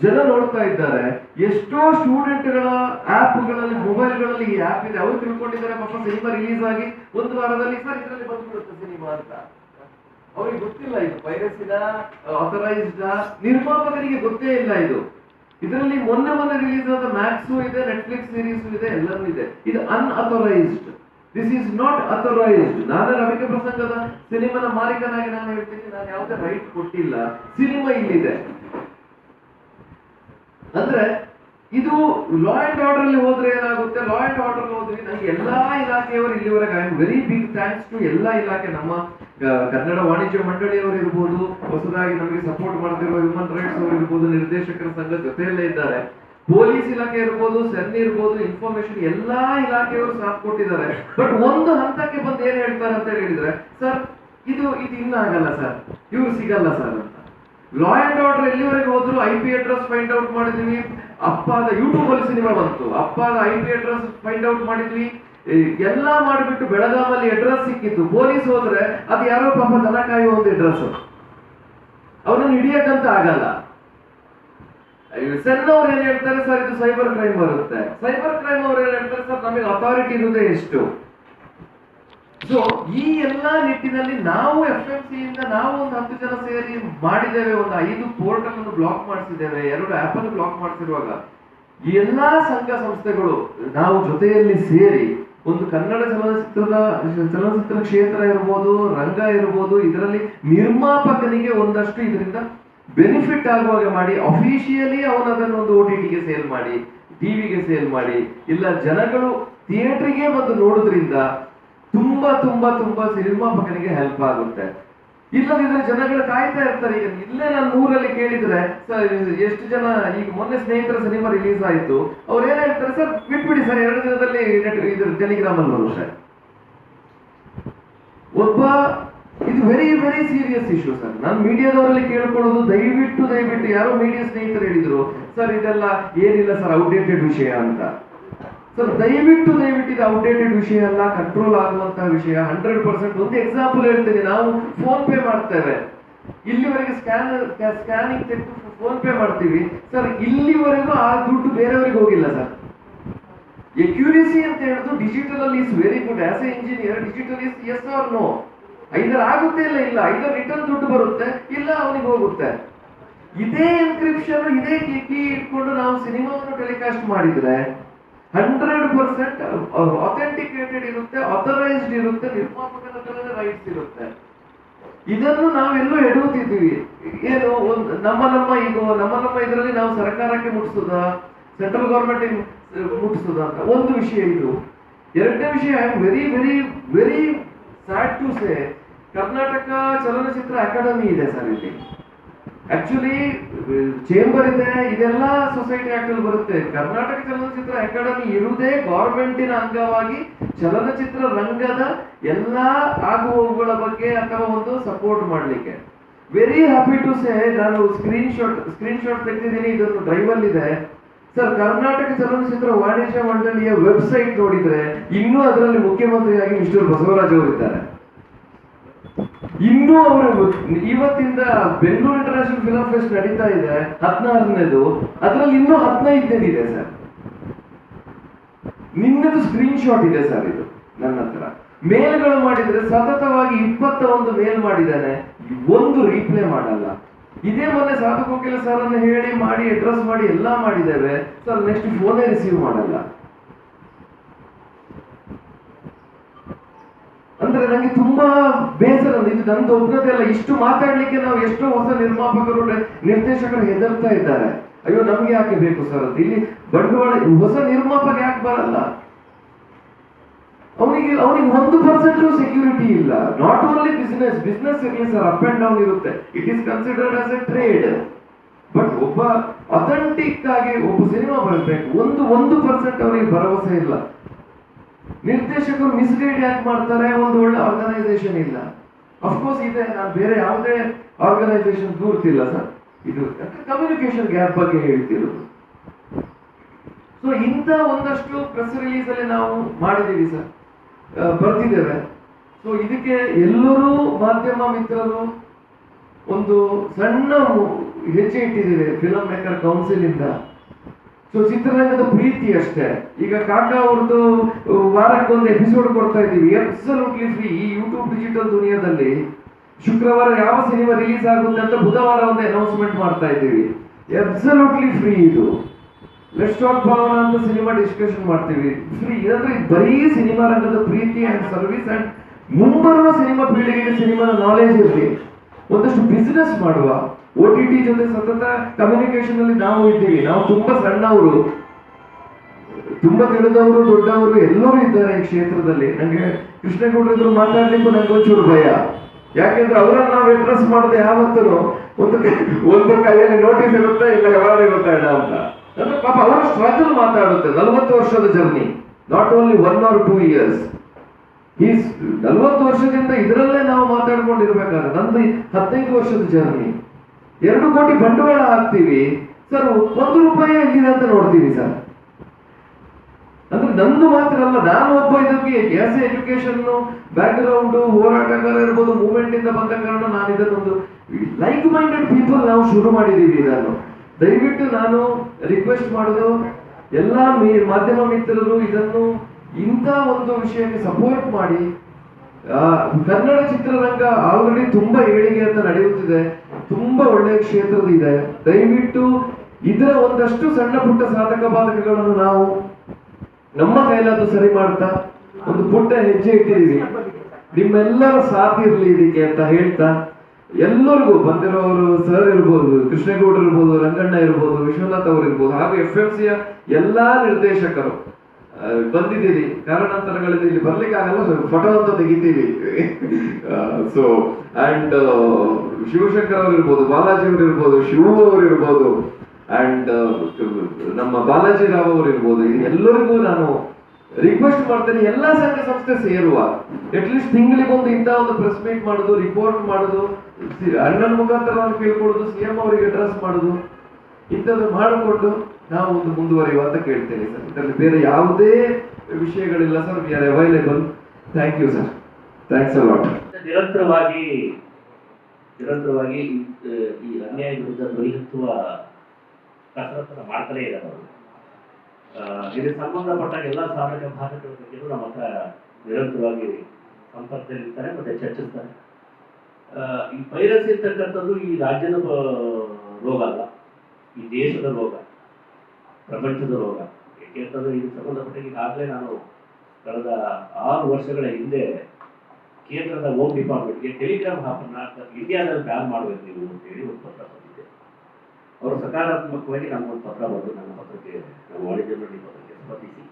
ಜನ ನೋಡ್ತಾ ಇದ್ದಾರೆ. ಎಷ್ಟೋ ಸ್ಟೂಡೆಂಟ್ಗಳ ಆ್ಯಪ್ಗಳಲ್ಲಿ ಮೊಬೈಲ್ಗಳಲ್ಲಿ ಈ ಆಪ್ ಇದೆ. ಅವರು ತಿಳ್ಕೊಂಡಿದ್ದಾರೆ, ಪಾಪ ಸಿನಿಮಾ ರಿಲೀಸ್ ಆಗಿ ಒಂದು ವಾರದಲ್ಲಿ ಸರ್, ಇದರಲ್ಲಿ ಬಂದ್ಬಿಡುತ್ತೆ ಸಿನಿಮಾ ಅಂತ. ಅವ್ರಿಗೆ ಗೊತ್ತಿಲ್ಲ ಇದು ಪೈರಸಿನ ಆಥರೈಸ್ಡ್ ನಿರ್ಮಾಪಕರಿಗೆ ಗೊತ್ತೇ ಇಲ್ಲ ಇದು. ಇದರಲ್ಲಿ ಮೊನ್ನೆ ಮೊನ್ನೆ ರಿಲೀಸ್ ಆದ ಮ್ಯಾಕ್ಸು ಇದೆ ನೆಟ್ಫ್ಲಿಕ್ಸ್ ಸೀರೀಸ್ ಇದೆ ಎಲ್ಲವೂ ಇದೆ. ಇದು unauthorised this is not authorised ನಾನೇ ರವಿಕೆ ಪ್ರಸಂಗದ ಸಿನಿಮಾನ ಮಾಲೀಕನಾಗಿ ನಾನು ಹೇಳ್ತೀನಿ, ನಾನು ಯಾವುದೇ ರೈಟ್ ಕೊಟ್ಟಿಲ್ಲ. ಸಿನಿಮಾ ಇಲ್ಲಿದೆ. ಅಂದ್ರೆ, ಇದು ಲಾ ಅಂಡ್ ಆರ್ಡರ್ ಅಲ್ಲಿ ಹೋದ್ರೆ ಏನಾಗುತ್ತೆ? ಲಾ ಅಂಡ್ ಆರ್ಡರ್ ಹೋದ್ರೆ ನಂಗೆ ಎಲ್ಲಾ ಇಲಾಖೆಯವರು ಇಲ್ಲಿವರೆಗೆ I am very big thanks to ಎಲ್ಲಾ ಇಲಾಖೆ, ನಮ್ಮ ಕನ್ನಡ ವಾಣಿಜ್ಯ ಮಂಡಳಿಯವರು ಇರ್ಬೋದು, ಹೊಸದಾಗಿ ನಮಗೆ ಸಪೋರ್ಟ್ ಮಾಡ್ತಿರುವ ಹ್ಯೂಮನ್ ರೈಟ್ಸ್ ಅವರು ಇರ್ಬೋದು, ನಿರ್ದೇಶಕರ ಸಂಘ ಜೊತೆಯಲ್ಲೇ ಇದ್ದಾರೆ. ಪೊಲೀಸ್ ಇಲಾಖೆ ಇರ್ಬೋದು ಸೆನ್ ಇರ್ಬೋದು ಇನ್ಫಾರ್ಮೇಶನ್ ಎಲ್ಲಾ ಇಲಾಖೆಯವರು ಸಾಥ್ ಕೊಟ್ಟಿದ್ದಾರೆ. ಬಟ್ ಒಂದು ಹಂತಕ್ಕೆ ಬಂದು ಏನ್ ಹೇಳ್ತಾರೆ ಅಂತ ಹೇಳಿದ್ರೆ, ಸರ್, ಇದು ಇದು ಇನ್ನ ಆಗಲ್ಲ ಸರ್. ಇವ್ರು ಸಿಗಲ್ಲ ಸರ್ ಅಂತ. ಲಾ ಅಂಡ್ ಆರ್ಡರ್ ಎಲ್ಲಿವರೆಗೆ ಹೋದ್ರು I P address find out ಮಾಡಿದ್ವಿ. ಅಪ್ಪಾದ ಯೂಟ್ಯೂಬ್ ಅಲ್ಲಿ ಸಿನಿಮಾ ಬಂತು. ಅಪ್ಪಾದ I P address find out ಮಾಡಿದ್ವಿ. ಎಲ್ಲ ಮಾಡಿಬಿಟ್ಟು ಬೆಳಗಾವಲ್ಲಿ ಅಡ್ರೆಸ್ ಸಿಕ್ಕಿತ್ತು ಪೊಲೀಸ್ ಹೋದ್ರೆ ಅದು ಯಾರೋ ಪಾಪ ದನ ಕಾಯುವ ಒಂದು ಅಡ್ರೆಸ್ ಅವನನ್ನು ಹಿಡಿಯಕ್ಕಂತ ಆಗಲ್ಲ. ಸೆನ್ ಅವ್ರು ಏನ್ ಹೇಳ್ತಾರೆ ಸರ್? ಇದು ಸೈಬರ್ ಕ್ರೈಮ್ ಬರುತ್ತೆ. ಸೈಬರ್ ಕ್ರೈಮ್ ಅವ್ರು ಏನ್ ಹೇಳ್ತಾರೆ ಸರ್? ನಮಗೆ ಅಥಾರಿಟಿ ಇರುವುದೇ ಎಷ್ಟು? ಸೊ ಈ ಎಲ್ಲಾ ನಿಟ್ಟಿನಲ್ಲಿ ನಾವು ಎಫ್ ಎಂ ಸಿ ಇಂದ ನಾವು ಒಂದು ಹತ್ತು ಜನ ಸೇರಿ ಮಾಡಿದ್ದೇವೆ, ಒಂದು ಐದು ಪೋರ್ಟಲ್ ಅನ್ನು ಬ್ಲಾಕ್ ಮಾಡಿಸಿದ್ದೇವೆ, ಎರಡು ಆಪ್ ಅನ್ನು ಬ್ಲಾಕ್ ಮಾಡಿಸಿರುವಾಗ ಎಲ್ಲಾ ಸಂಘ ಸಂಸ್ಥೆಗಳು ನಾವು ಜೊತೆಯಲ್ಲಿ ಸೇರಿ ಒಂದು ಕನ್ನಡ ಚಲನಚಿತ್ರದ, ಚಲನಚಿತ್ರ ಕ್ಷೇತ್ರ ಇರ್ಬೋದು, ರಂಗ ಇರ್ಬೋದು, ಇದರಲ್ಲಿ ನಿರ್ಮಾಪಕನಿಗೆ ಒಂದಷ್ಟು ಇದರಿಂದ ಬೆನಿಫಿಟ್ ಆಗುವಾಗ ಮಾಡಿ ಅಫಿಷಿಯಲಿ ಅವನು ಅದನ್ನು ಒಂದು ಓ ಟಿ ಟಿಗೆ ಸೇಲ್ ಮಾಡಿ ಟಿವಿಗೆ ಸೇಲ್ ಮಾಡಿ, ಇಲ್ಲ ಜನಗಳು ಥಿಯೇಟ್ರಿಗೆ ಬಂದು ನೋಡೋದ್ರಿಂದ ತುಂಬಾ ತುಂಬಾ ತುಂಬಾ ನಿರ್ಮಾಪಕನಿಗೆ ಹೆಲ್ಪ್ ಆಗುತ್ತೆ. ಇಲ್ಲದಿದ್ರೆ ಜನಗಳು ಕಾಯ್ತಾ ಇರ್ತಾರೆ. ಈಗ ಇಲ್ಲೇ ನಾನು ಊರಲ್ಲಿ ಕೇಳಿದ್ರೆ, ಸರ್ ಎಷ್ಟು ಜನ, ಈಗ ಮೊನ್ನೆ ಸ್ನೇಹಿತರ ಸಿನಿಮಾ ರಿಲೀಸ್ ಆಯ್ತು. ಅವ್ರು ಏನ್ ಹೇಳ್ತಾರೆ, ಸರ್, ಬಿಟ್ಬಿಡಿ ಸರ್, ಎರಡು ದಿನದಲ್ಲಿ ಇದ್ರ ಟೆಲಿಗ್ರಾಮ್ ಅಲ್ಲಿ ಸರ್. ಒಬ್ಬ, ಇದು very very serious issue sir. ನಾನು ಮೀಡಿಯಾದವರಲ್ಲಿ ಕೇಳ್ಕೊಳ್ಳೋದು, ದಯವಿಟ್ಟು ದಯವಿಟ್ಟು ಯಾರೋ ಮೀಡಿಯಾ ಸ್ನೇಹಿತರು ಹೇಳಿದ್ರು, ಸರ್, ಇದೆಲ್ಲ ಏನಿಲ್ಲ ಸರ್ ಔಟ್ಡೇಟೆಡ್ ವಿಷಯ ಅಂತ. ಸರ್, ದಯವಿಟ್ಟು ದಯವಿಟ್ಟು ಇದು ಔಟ್ಡೇಟೆಡ್ ವಿಷಯ ಅಲ್ಲ ಕಂಟ್ರೋಲ್ ಆಗುವಂತಹ ವಿಷಯ ಹಂಡ್ರೆಡ್ ಪರ್ಸೆಂಟ್ ಒಂದು ಎಕ್ಸಾಂಪಲ್ ಹೇಳ್ತೇನೆ. ನಾವು ಫೋನ್ ಪೇ ಮಾಡ್ತೇವೆ. ಇಲ್ಲಿವರೆಗೆ ಸ್ಕ್ಯಾನರ್ ಸ್ಕ್ಯಾನಿಂಗ್ ತೆಗೆದು ಫೋನ್ ಪೇ ಮಾಡ್ತೀವಿ. ಸರ್, ಇಲ್ಲಿವರೆಗೂ ಆ ದುಡ್ಡು ಬೇರೆಯವರಿಗೆ ಹೋಗಿಲ್ಲ ಸರ್. ಎಕ್ಯುರೇಸಿ ಅಂತ ಹೇಳುದು digital is very good as a engineer digital is S R no either ಆಗುತ್ತೆ ಇಲ್ಲ ಇಲ್ಲ ಐದರ ರಿಟರ್ನ್ ದುಡ್ಡು ಬರುತ್ತೆ, ಇಲ್ಲ ಅವನಿಗೆ ಹೋಗುತ್ತೆ. ಇದೇ ಎನ್ಕ್ರಿಪ್ಷನ್ ಇದೇ ಕೀ ಇಟ್ಕೊಂಡು ನಾವು ಸಿನಿಮಾವನ್ನು ಟೆಲಿಕಾಸ್ಟ್ ಮಾಡಿದ್ರೆ ಹಂಡ್ರೆಡ್ ಪರ್ಸೆಂಟ್ ಅಥೆಂಟಿಕೇಟೆಡ್ ಇರುತ್ತೆ ಅಥರೈಸ್ಡ್ ಇರುತ್ತೆ ನಿರ್ಮಾಪಕನ ಹತ್ರನೇ ರೈಟ್ಸ್ ಇರುತ್ತೆ. ಇದನ್ನು ನಾವೆಲ್ಲೂ ಎಡುತ್ತಿದ್ದೀವಿ ಏನು, ಒಂದು ನಮ್ಮ ನಮ್ಮ ಈಗ ನಮ್ಮ ನಮ್ಮ ಇದರಲ್ಲಿ ನಾವು ಸರ್ಕಾರಕ್ಕೆ ಮುಟ್ಸುದ? ಸೆಂಟ್ರಲ್ ಗೌರ್ಮೆಂಟ್ ಮುಟ್ಸುದ ಅಂತ. ಒಂದು ವಿಷಯ ಇದು. ಎರಡನೇ ವಿಷಯ very very very sad to say Karnataka ಚಲನಚಿತ್ರ ಅಕಾಡೆಮಿ ಇದೆ ಸರ್ ಇಲ್ಲಿ. ಆಕ್ಚುಲಿ ಚೇಂಬರ್ ಇದೆ, ಇದೆಲ್ಲ ಸೊಸೈಟಿ ಆಕ್ಟ್ ಅಲ್ಲಿ ಬರುತ್ತೆ. ಕರ್ನಾಟಕ ಚಲನಚಿತ್ರ ಅಕಾಡೆಮಿ ಇರುವುದೇ ಗೌರ್ಮೆಂಟಿನ ಅಂಗವಾಗಿ ಚಲನಚಿತ್ರ ರಂಗದ ಎಲ್ಲಾ ಆಗುವವುಗಳ ಬಗ್ಗೆ ಅಥವಾ ಒಂದು ಸಪೋರ್ಟ್ ಮಾಡಲಿಕ್ಕೆ. ವೆರಿ ಹ್ಯಾಪಿ ಟು ಸೇ ನಾನು ಸ್ಕ್ರೀನ್ ಶಾಟ್ ಸ್ಕ್ರೀನ್ ಶಾಟ್ ತೆಗೆದಿದ್ದೀನಿ, ಇದೊಂದು ಡ್ರೈವ್ ಅಲ್ಲಿ ಇದೆ ಸರ್ ಕರ್ನಾಟಕ ಚಲನಚಿತ್ರ ವಾಣಿಜ್ಯ ಮಂಡಳಿಯ ವೆಬ್ಸೈಟ್ ನೋಡಿದ್ರೆ ಇನ್ನೂ ಅದರಲ್ಲಿ ಮುಖ್ಯಮಂತ್ರಿಯಾಗಿ ಮಿಸ್ಟರ್ ಬಸವರಾಜ್ ಅವರು ಇದ್ದಾರೆ ಇನ್ನೂ ಅವರು ಇವತ್ತಿಂದ ಬೆಂಗಳೂರು ಇಂಟರ್ನ್ಯಾಷನಲ್ ಫಿಲಂ ಫೆಸ್ಟ್ ನಡೀತಾ ಇದೆ, ಹದಿನಾರನೇದು. ಅದರಲ್ಲಿ ಇನ್ನೂ ಹದಿನೈದನೇದು ಇದೆ ಸರ್. ನಿನ್ನದು ಸ್ಕ್ರೀನ್ ಶಾಟ್ ಇದೆ ಸರ್ ಇದು, ನನ್ನ ಹತ್ರ. ಮೇಲ್ಗಳು ಮಾಡಿದ್ರೆ ಸತತವಾಗಿ ಇಪ್ಪತ್ತ ಒಂದು ಮೇಲ್ ಮಾಡಿದ್ದಾನೆ. ಒಂದು ರೀಪ್ಲೇ ಮಾಡಲ್ಲ. ಇದೇ ಮೊನ್ನೆ ಸಾಧು ಕೋಕಿಲ ಸರ್ ಅನ್ನು ಹೇಳಿ, ಮಾಡಿ ಅಡ್ರೆಸ್ ಮಾಡಿ, ಎಲ್ಲ ಮಾಡಿದ್ದೇವೆ. ಸರ್ ನೆಕ್ಸ್ಟ್ ಫೋನೇ ರಿಸೀವ್ ಮಾಡಲ್ಲ. ಅಂದ್ರೆ ನಂಗೆ ತುಂಬಾ ಬೇಸರ ಇದು ನಂದು ಒಬ್ಬನದೇ ಅಲ್ಲ. ಇಷ್ಟು ಮಾತಾಡ್ಲಿಕ್ಕೆ ನಾವು ಎಷ್ಟೋ ಹೊಸ ನಿರ್ಮಾಪಕರು ನಿರ್ದೇಶಕರು ಹೆದರ್ತಾ ಇದ್ದಾರೆ. ಅಯ್ಯೋ, ನಮ್ಗೆ ಯಾಕೆ ಬೇಕು ಸರ್ ಅಂತ. ಇಲ್ಲಿ ಬಂಡವಾಳ, ಹೊಸ ನಿರ್ಮಾಪಕ ಯಾಕೆ ಬರಲ್ಲ? ಅವನಿಗೆ ಅವನಿಗೆ ಒಂದು ಪರ್ಸೆಂಟ್ ಸೆಕ್ಯೂರಿಟಿ ಇಲ್ಲ. ನಾಟ್ ಓನ್ಲಿ ಬಿಸ್ನೆಸ್ ಬಿಸ್ನೆಸ್ ಇರಲಿ ಸರ್ ಅಪ್ ಅಂಡ್ ಡೌನ್ ಇರುತ್ತೆ. It is considered as a trade but ಒಬ್ಬ ಅಥೆಂಟಿಕ್ ಆಗಿ ಒಬ್ಬ ಸಿನಿಮಾ ಬರಬೇಕು. ಒಂದು ಒಂದು ಪರ್ಸೆಂಟ್ ಅವನಿಗೆ ಭರವಸೆ ಇಲ್ಲ. ನಿರ್ದೇಶಕರು ಮಿಸ್ಗೈಡ್ ಯಾಕೆ ಮಾಡ್ತಾರೆ, ಒಂದು ಒಳ್ಳೆ ಆರ್ಗನೈಸೇಷನ್ ಇಲ್ಲ. ಅಫ್ಕೋರ್ಸ್ ಇದೆ, ನಾನು ಬೇರೆ ಯಾವುದೇ ಆರ್ಗನೈಸೇಷನ್ ದೂರ್ತಿಲ್ಲ ಸರ್. ಇದು ಕಮ್ಯುನಿಕೇಶನ್ ಗ್ಯಾಪ್ ಬಗ್ಗೆ ಹೇಳ್ತಿರೋದು. ಸೊ ಇಂಥ ಒಂದಷ್ಟು ಪ್ರೆಸ್ ರಿಲೀಸ್ ಅಲ್ಲಿ ನಾವು ಮಾಡಿದ್ದೀವಿ ಸರ್. ಬರ್ತಿದ್ದೇವೆ. ಸೊ ಇದಕ್ಕೆ ಎಲ್ಲರೂ ಮಾಧ್ಯಮ ಮಿತ್ರರು ಒಂದು ಸಣ್ಣ ಹೆಜ್ಜೆ ಇಟ್ಟಿದ್ದೇವೆ. ಫಿಲಂ ಮೇಕರ್ ಕೌನ್ಸಿಲ್ ಇಂದ. ಸೊ ಚಿತ್ರರಂಗದ ಪ್ರೀತಿ ಅಷ್ಟೇ. ಈಗ ಕಾಕಾ ಅವ್ರದ್ದು ವಾರಕ್ಕೊಂದು ಎಪಿಸೋಡ್ ಕೊಡ್ತಾ ಇದ್ದೀವಿ. ಅಬ್ಸಲ್ಯೂಟ್ಲಿ ಫ್ರೀ ಈ ಯೂಟ್ಯೂಬ್ ಡಿಜಿಟಲ್ ದುನಿಯಾದಲ್ಲಿ ಶುಕ್ರವಾರ ಯಾವ ಸಿನಿಮಾ ರಿಲೀಸ್ ಆಗುತ್ತೆ ಅಂತ ಬುಧವಾರ ಒಂದು ಅನೌನ್ಸ್ಮೆಂಟ್ ಮಾಡ್ತಾ ಇದ್ದೀವಿ. ಅಬ್ಸಲ್ಯೂಟ್ಲಿ ಫ್ರೀ ಇದು. ಲೆಟ್ಸ್ ಟಾಕ್ ಭಾವನ ಅಂತ ಸಿನಿಮಾ ಡಿಸ್ಕಷನ್ ಮಾಡ್ತೀವಿ. ಫ್ರೀ ಇದಂದ್ರೆ ಇದು ಬರೀ ಸಿನಿಮಾ ರಂಗದ ಪ್ರೀತಿ ಅಂಡ್ ಸರ್ವಿಸ್ ಅಂಡ್ ಮುಂಬರುವ ಸಿನಿಮಾ ಪೀಳಿಗೆಗೆ ಸಿನಿಮಾದ ನಾಲೆಜ್ ಇರಲಿ. ಒಂದಷ್ಟು ಬಿಸ್ನೆಸ್ ಮಾಡುವ. ಓ ಟಿ ಟಿ ಜೊತೆ ಸತತ ಕಮ್ಯುನಿಕೇಶನ್ ಅಲ್ಲಿ ನಾವು ಇದ್ದೀವಿ. ನಾವು ತುಂಬಾ ಸಣ್ಣವರು. ತುಂಬಾ ತಿಳಿದವರು, ದೊಡ್ಡವರು ಎಲ್ಲರೂ ಇದ್ದಾರೆ ಈ ಕ್ಷೇತ್ರದಲ್ಲಿ. ನಂಗೆ ಕೃಷ್ಣೇಗೌಡರು ಮಾತಾಡ್ಲಿಕ್ಕೆ ನಂಗೆ ಒಂಚೂರು ಭಯ. ಯಾಕೆಂದ್ರೆ ಅವರನ್ನ ನಾವು ಅಡ್ರೆಸ್ ಮಾಡದೆ ಯಾವತ್ತೂ ಒಂದು ಒಂದು ಕೈಯಲ್ಲಿ ನೋಟಿಸ್ ಇರುತ್ತೆ ಇಲ್ಲ ವ್ಯವಹಾರ ಇರುತ್ತೆ ಅಣ್ಣ ಅಂತ. ಅಂದ್ರೆ ಪಾಪ ಅವರ ಸ್ಟ್ರಗಲ್ ಮಾತಾಡುತ್ತೆ. ನಲವತ್ತು ವರ್ಷದ journey not only one or two years ಈ ನಲವತ್ತು ವರ್ಷದಿಂದ ಇದರಲ್ಲೇ ನಾವು ಮಾತಾಡ್ಕೊಂಡಿರ್ಬೇಕಾದ್ರೆ, ನಂದು ಹದಿನೈದು ವರ್ಷದ ಜರ್ನಿ ಎರಡು ಕೋಟಿ ಬಂಡವಾಳ ಹಾಕ್ತೀವಿ. ಸರ್, ಒಂದು ರೂಪಾಯಿ ಆಗಿದೆ ಅಂತ ನೋಡ್ತೀವಿ ಸರ್. ಅಂದ್ರೆ ನಂದು ಮಾತ್ರ ಅಲ್ಲ, ನಾನು ಒಬ್ಬ ಇದಕ್ಕೆ ಎಸ್ ಎಜುಕೇಶನ್ ಬ್ಯಾಕ್ ಗ್ರೌಂಡ್ ಹೋರಾಟಗಾರ ಇರ್ಬೋದು ಮೂವ್ಮೆಂಟ್ ಇಂದ ಬಂದ ಕಾರಣ ನಾನು ಇದನ್ನೊಂದು ಲೈಕ್ ಮೈಂಡೆಡ್ ಪೀಪಲ್ ನಾವು ಶುರು ಮಾಡಿದೀವಿ ಇದನ್ನು. ದಯವಿಟ್ಟು ನಾನು ರಿಕ್ವೆಸ್ಟ್ ಮಾಡೋದು, ಎಲ್ಲ ಮಾಧ್ಯಮ ಮಿತ್ರರು ಇದನ್ನು ಇಂಥ ಒಂದು ವಿಷಯಕ್ಕೆ ಸಪೋರ್ಟ್ ಮಾಡಿ ಕನ್ನಡ ಚಿತ್ರರಂಗ ಆಲ್ರೆಡಿ ತುಂಬಾ ಏಳಿಗೆ ಅಂತ ನಡೆಯುತ್ತಿದೆ. ತುಂಬಾ ಒಳ್ಳೆಯ ಕ್ಷೇತ್ರದ ಇದೆ ದಯವಿಟ್ಟು ಇದರ ಒಂದಷ್ಟು ಸಣ್ಣ ಪುಟ್ಟ ಸಾಧಕ ಬಾಧಕಗಳನ್ನು ನಾವು ನಮ್ಮ ಕೈಲಾದ್ರೂ ಸರಿ ಮಾಡ್ತಾ ಒಂದು ಪುಟ್ಟ ಹೆಜ್ಜೆ ಇಟ್ಟಿದೀವಿ ನಿಮ್ಮೆಲ್ಲರ ಸಾಥ್ ಇರ್ಲಿ ಇದಕ್ಕೆ ಅಂತ ಹೇಳ್ತಾ ಎಲ್ಲರಿಗೂ ಬಂದಿರೋರು ಸರ್ ಇರ್ಬೋದು, ಕೃಷ್ಣೇಗೌಡರು ಇರ್ಬೋದು, ರಂಗಣ್ಣ ಇರ್ಬೋದು, ವಿಶ್ವನಾಥ್ ಅವರು ಇರ್ಬೋದು, ಹಾಗೂ ಎಫ್ ಎಂ ಸಿಯ ಎಲ್ಲಾ ನಿರ್ದೇಶಕರು ಬಂದಿದ್ದೀರಿ ಕಾರಣಾಂತರಗಳಿಂದ. ಇಲ್ಲಿ ಬರ್ಲಿಕ್ಕೆ ಆಗಲ್ಲ ಫೋಟೋ ಅಂತ ತೆಗಿತೀವಿ. ಸೊ ಅಂಡ್ ಶಿವಶಂಕರ್ ಅವರು ಇರ್ಬೋದು, ಬಾಲಾಜಿ ಅವರು ಇರ್ಬೋದು, ಶಿವ ಅವರು ಇರ್ಬೋದು ಅಂಡ್ ನಮ್ಮ ಬಾಲಾಜಿ ರಾವ್ ಅವರು ಇರ್ಬೋದು. ಎಲ್ಲರಿಗೂ ನಾನು ರಿಕ್ವೆಸ್ಟ್ ಮಾಡ್ತೇನೆ. ಎಲ್ಲಾ ಸಂಘ ಸಂಸ್ಥೆ ಸೇರುವ ಅಟ್ಲೀಸ್ಟ್ ತಿಂಗಳಿಗೊಂದು ಇಂಥ ಒಂದು ಪ್ರೆಸ್ ಮೀಟ್ ಮಾಡೋದು ರಿಪೋರ್ಟ್ ಮಾಡೋದು, ಅಣ್ಣನ ಮುಖಾಂತರ ನಾನು ಕೇಳ್ಕೊಳ್ಳೋದು ಸಿ ಎಂ ಅವರಿಗೆ ಅಡ್ರೆಸ್ ಮಾಡೋದು, ಇಂಥದ್ದು ಮಾಡಿಕೊಂಡು ನಾವು ಒಂದು ಮುಂದುವರಿಯುವ ಅಂತ ಕೇಳ್ತೇನೆ ಸರ್. ಇದರಲ್ಲಿ ಬೇರೆ ಯಾವುದೇ ವಿಷಯಗಳಿಲ್ಲ sir. We are available thank you sir thanks uh ನಿರಂತರವಾಗಿ ನಿರಂತರವಾಗಿ ಈ- ಅನ್ಯಾಯ ವಿರುದ್ಧ ಪರಿಹರಿಸುವ ಕಸರತ್ತನ್ನು ಮಾಡ್ತಾನೆ ಇದ್ದಾರೆ ಅವರು. ಇದಕ್ಕೆ ಸಂಬಂಧಪಟ್ಟ ಎಲ್ಲ ಸಾಮಾಜಿಕ ಭಾಷೆಗಳ ಬಗ್ಗೆಯೂ ನಮ್ಮ ಹತ್ರ ನಿರಂತರವಾಗಿ ಸಂಪರ್ಕದಲ್ಲಿರ್ತಾರೆ ಮತ್ತೆ ಚರ್ಚಿಸ್ತಾರೆ. ಈ ವೈರಸ್ ಇರ್ತಕ್ಕಂಥದ್ದು ಈ ರಾಜ್ಯದ ರೋಗ ಅಲ್ಲ. ಈ ದೇಶದ ರೋಗ. ಪ್ರಪಂಚದ ರೋಗ. ಯಾಕೆಂತಂದ್ರೆ ಇದು ಸಂಬಂಧಪಟ್ಟ ಈಗಾಗಲೇ ನಾನು ಕಳೆದ ಆರು ವರ್ಷಗಳ ಹಿಂದೆ ಕೇಂದ್ರದ ಹೋಮ್ ಡಿಪಾರ್ಟ್ಮೆಂಟ್ಗೆ ಟೆಲಿಗ್ರಾಮ್ ಆ್ಯಪನ್ನ ಇಂಡಿಯಾದಲ್ಲಿ ಬ್ಯಾನ್ ಮಾಡಬೇಕು ನೀವು ಅಂತ ಹೇಳಿ ಒಂದು ಪತ್ರ ಬಂದಿದೆ. ಅವರು ಸಕಾರಾತ್ಮಕವಾಗಿ ನಮಗೊಂದು ಪತ್ರ ಬರೆದು ನನ್ನ ಪತ್ರಕ್ಕೆ, ನಮ್ಮ ವಾಣಿಜ್ಯ ಮಂಡಳಿ ಪತ್ರಕ್ಕೆ ಸ್ಪಂದಿಸಿ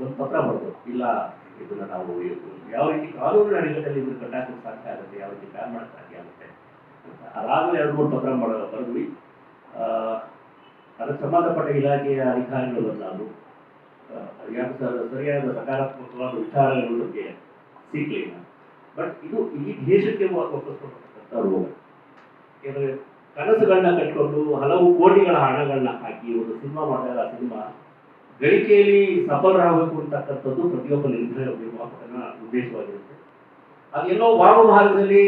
ಒಂದು ಪತ್ರ ಬರೆದು, ಇಲ್ಲ, ಇದನ್ನ ನಾವು ಯಾವ ರೀತಿ ಕಾನೂನಿನ ನಡೆಯುವುದರಲ್ಲಿ ಇದನ್ನು ಕಟ್ಟಾಕಕ್ಕೆ ಸಾಧ್ಯ ಆಗುತ್ತೆ, ಯಾವ ರೀತಿ ಬ್ಯಾನ್ ಮಾಡಕ್ಕೆ ಸಾಧ್ಯ ಆಗುತ್ತೆ ಅದಾದ್ಮೇಲೆ ಎರಡು ಮೂರು ಪತ್ರ ಬರೆದ್ವಿ. ಅದಕ್ಕೆ ಸಂಬಂಧಪಟ್ಟ ಇಲಾಖೆಯ ಅಧಿಕಾರಿಗಳು ಯಾಕೆ ಸರಿಯಾದ ಸಕಾರಾತ್ಮಕವಾದ ವಿಚಾರಗಳ ಬಗ್ಗೆ ಸಿಗ್ಲಿಲ್ಲ ಬಟ್ ಇದು ಈ ದೇಶಕ್ಕೆ ಒಪ್ಪಿಸ್ಕೊಳ್ತಕ್ಕಂಥ ರೋಗ. ಯಾಕಂದ್ರೆ ಕನಸುಗಳನ್ನ ಕಟ್ಕೊಂಡು ಹಲವು ಕೋಟಿಗಳ ಹಣಗಳನ್ನ ಹಾಕಿ ಒಂದು ಸಿನಿಮಾ ಮಾಡಿದಾಗ ಆ ಸಿನಿಮಾ ಗಳಿಕೆಯಲ್ಲಿ ಸಫಲರಾಗಬೇಕು ಅಂತಕ್ಕಂಥದ್ದು ಪ್ರತಿಯೊಬ್ಬ ನಿರ್ಧಾರ ನಿರ್ವಾಹಕನ ಉದ್ದೇಶವಾಗಿರುತ್ತೆ. ಅದೆಲ್ಲೋ ವಾಮ ಮಾರ್ಗದಲ್ಲಿ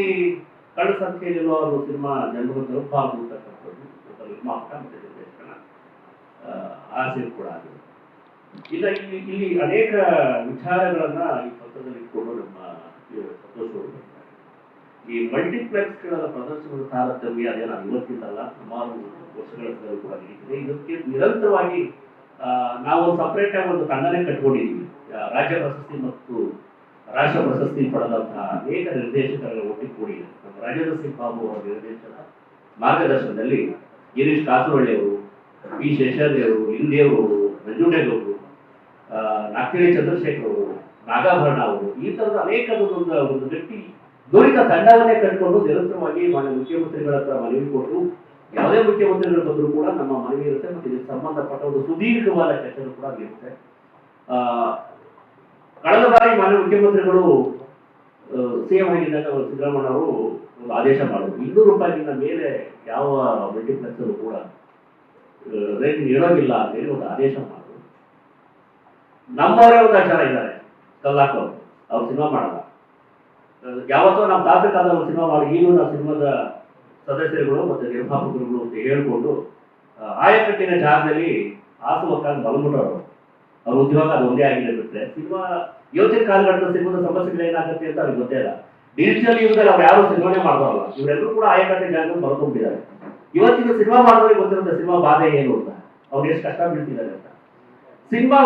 ಕಳ್ಳ ಸಂಖ್ಯೆಯಲ್ಲಿರುವ ಒಂದು ಸಿನಿಮಾ ಜನರು ತಲುಪಬಾರದು ಅಂತಕ್ಕಂಥದ್ದು ಒಬ್ಬ ನಿರ್ಮಾಪಕ ಆಸೆ ಕೂಡ ಆಗಿದೆ. ಇಲ್ಲ, ಇಲ್ಲಿ ಇಲ್ಲಿ ಅನೇಕ ವಿಚಾರಗಳನ್ನ ಈ ಪತ್ರದಲ್ಲಿ ಇಟ್ಕೊಂಡು ನಮ್ಮ ಸಂತೋಷ. ಈ ಮಲ್ಟಿಪ್ಲೆಕ್ಸ್ಗಳ ಪ್ರದರ್ಶನದ ತಾರತಮ್ಯ ಅದೇನ ಇವತ್ತಿಂದಲ್ಲ, ಸುಮಾರು ವರ್ಷಗಳಿಂದಲೂ ಕೂಡ ನಡೀತಿದೆ. ಇದಕ್ಕೆ ನಿರಂತರವಾಗಿ ನಾವು ಸಪರೇಟ್ ಆಗಿ ಒಂದು ತಂಡನೇ ಕಟ್ಕೊಂಡಿದ್ದೀವಿ. ರಾಜ್ಯ ಪ್ರಶಸ್ತಿ ಮತ್ತು ರಾಷ್ಟ್ರ ಪ್ರಶಸ್ತಿ ಪಡೆದಂತಹ ಅನೇಕ ನಿರ್ದೇಶಕರ ಒಟ್ಟಿಗೆ ನಮ್ಮ ರಾಜೇಂದ್ರ ಸಿಂಗ್ ಬಾಬು ಅವರ ನಿರ್ದೇಶನ ಮಾರ್ಗದರ್ಶನದಲ್ಲಿ ಗಿರೀಶ್ ಕಾಸರವಳ್ಳಿ ಶೇಷಾದ್ರಿ ಅವರು ಲಿಂಗದೇವರು ನಂಜುಂಡೇಗೌಡರು ನಾಗ್ತಿಳಿ ಚಂದ್ರಶೇಖರ್ ಅವರು ನಾಗಾಭರಣ ಅವರು ಈ ತರದ ಅನೇಕ ಒಂದು ವ್ಯಕ್ತಿ ನುರಿತ ತಂಡವನ್ನೇ ಕಟ್ಕೊಂಡು ನಿರಂತರವಾಗಿ ಮಾನ್ಯ ಮುಖ್ಯಮಂತ್ರಿಗಳ ಹತ್ರ ಮನವಿ ಕೊಟ್ಟು ಯಾವುದೇ ಮುಖ್ಯಮಂತ್ರಿಗಳು ಬಂದರೂ ಕೂಡ ನಮ್ಮ ಮನವಿ ಇರುತ್ತೆ ಮತ್ತು ಇದಕ್ಕೆ ಸಂಬಂಧಪಟ್ಟ ಒಂದು ಸುದೀರ್ಘವಾದ ಚರ್ಚೆಗಳು ಕೂಡ ಆಗಿರುತ್ತೆ ಕಳೆದ ಬಾರಿ ಮಾನ್ಯ ಮುಖ್ಯಮಂತ್ರಿಗಳು ಸಿಎಂ ಆಗಿದ್ದಾಗ ಸಿದ್ದರಾಮಯ್ಯ ಅವರು ಒಂದು ಆದೇಶ ಮಾಡಿದ್ರು. ಇನ್ನೂರು ರೂಪಾಯಿಗಿಂತ ಮೇಲೆ ಯಾವ ಮಲ್ಟಿಪ್ಲೆಕ್ಸ್ ಕೂಡ ರೇಟಿಂಗ್ ಇರೋಂಗಿಲ್ಲ ಅಂತ ಹೇಳಿ ಒಂದು ಆದೇಶ ಮಾಡಿದ್ರು. ನಮ್ಮವರೇ ಒಂದು ಜನ ಇದ್ದಾರೆ, ಕಲ್ಲಾಕ್ ಅವರು. ಸಿನಿಮಾ ಮಾಡಲ್ಲ. ಯಾವತ್ತೋ ನಮ್ಮ ತಾತ ಒಂದು ಸಿನಿಮಾ ಮಾಡಿ, ಈಗಲೂ ನಾವು ಸಿನಿಮಾದ ಸದಸ್ಯರುಗಳು ಮತ್ತು ನಿರ್ಮಾಪಕರುಗಳು ಅಂತ ಹೇಳ್ಕೊಂಡು ಆಯಕಟ್ಟಿನ ಜಾಗದಲ್ಲಿ ಹಾಸುವಕ್ಕಾಗಿ ಮಲಗ್ಬಿಟ್ಟವರು ಅವ್ರ. ಉದ್ಯೋಗ ಅದು ಒಂದೇ ಆಗಿದೆ ಬಿಟ್ಟರೆ ಸಿನಿಮಾ ಯೋಚನೆ ಕಾಲಘಟ್ಟದ ಸಿನಿಮಾದ ಸಮಸ್ಯೆಗಳು ಏನಾಗುತ್ತೆ ಅಂತ ಅವ್ರಿಗೆ ಗೊತ್ತೇ ಇಲ್ಲ. ಡಿಜಿಟಲ್ ಯುಗದಲ್ಲಿ ಅವ್ರು ಯಾರು ಸಿನಿಮಾನೇ ಮಾಡ್ತಾರಲ್ಲ ಇವರೆಲ್ಲರೂ ಕೂಡ ಆಯಕಟ್ಟಿನ ಜಾಗದಲ್ಲಿ ಬರ್ಕೊಂಡಿದ್ದಾರೆ ಇವತ್ತಿನ ಸಿನಿಮಾ ಮಾಡೋರಿಗೆ ಗೊತ್ತಿರುತ್ತೆ ಸಿನಿಮಾ ಬಾಧೆ ಏನು ಅಂತ? ಅವ್ರು ಎಷ್ಟು ಕಷ್ಟ ಬೀಳ್ತಿದ್ದಾರೆ ಅಂತ. ಸಿನಿಮಾ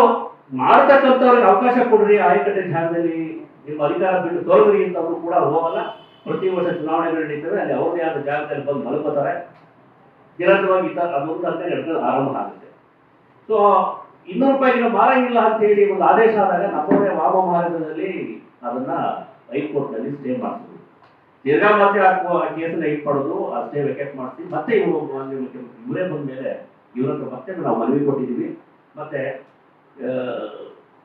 ಮಾಡ್ತಕ್ಕಂಥವ್ರಿಗೆ ಅವಕಾಶ ಕೊಡ್ರಿ, ಆಯಕಟ್ಟೆ ಜಾಗದಲ್ಲಿ ನಿಮ್ಮ ಅಧಿಕಾರ ಬಿಟ್ಟು ತೋರ್ಗ್ರಿ ಅಂತ ಅವರು ಕೂಡ ಹೋಗಲ್ಲ. ಪ್ರತಿ ವರ್ಷ ಚುನಾವಣೆಗಳು ನಡೀತವೆ, ಅಲ್ಲಿ ಅವ್ರದೇ ಆದ ಜಾಗದಲ್ಲಿ ಬಂದು ಮಲ್ಕೋತಾರೆ ನಿರಂತರವಾಗಿ ಈ ನಡೆದ ಆರಂಭ ಆಗುತ್ತೆ. ಸೊ ಇನ್ನೂರು ರೂಪಾಯಿಗೆ ಮಾರಂಗಿಲ್ಲ ಅಂತ ಹೇಳಿ ಒಂದು ಆದೇಶ ಆದಾಗ ನಮ್ಮವರೇ ವಾಮ ಮಾರ್ಗದಲ್ಲಿ ಅದನ್ನ ಹೈಕೋರ್ಟ್ನಲ್ಲಿ ಸ್ಟೇ ಮಾಡಿಸಿದ್ರು. ತಿರ್ಗಾ ಮತ್ತೆ ಹಾಕುವ ಕೇಸನ್ನ ಮಾಡೋದು ಅಷ್ಟೇ ವೆಕೆಟ್ ಮಾಡಿಸಿ ಮತ್ತೆ ಇವರು ಮಾನ್ಯ ಮುಖ್ಯಮಂತ್ರಿ ಇವರೇ ಬಂದ ಮೇಲೆ ಇವ್ರ ಹತ್ರ ಮತ್ತೆ ನಾವು ಮನವಿ ಕೊಟ್ಟಿದ್ದೀವಿ. ಮತ್ತೆ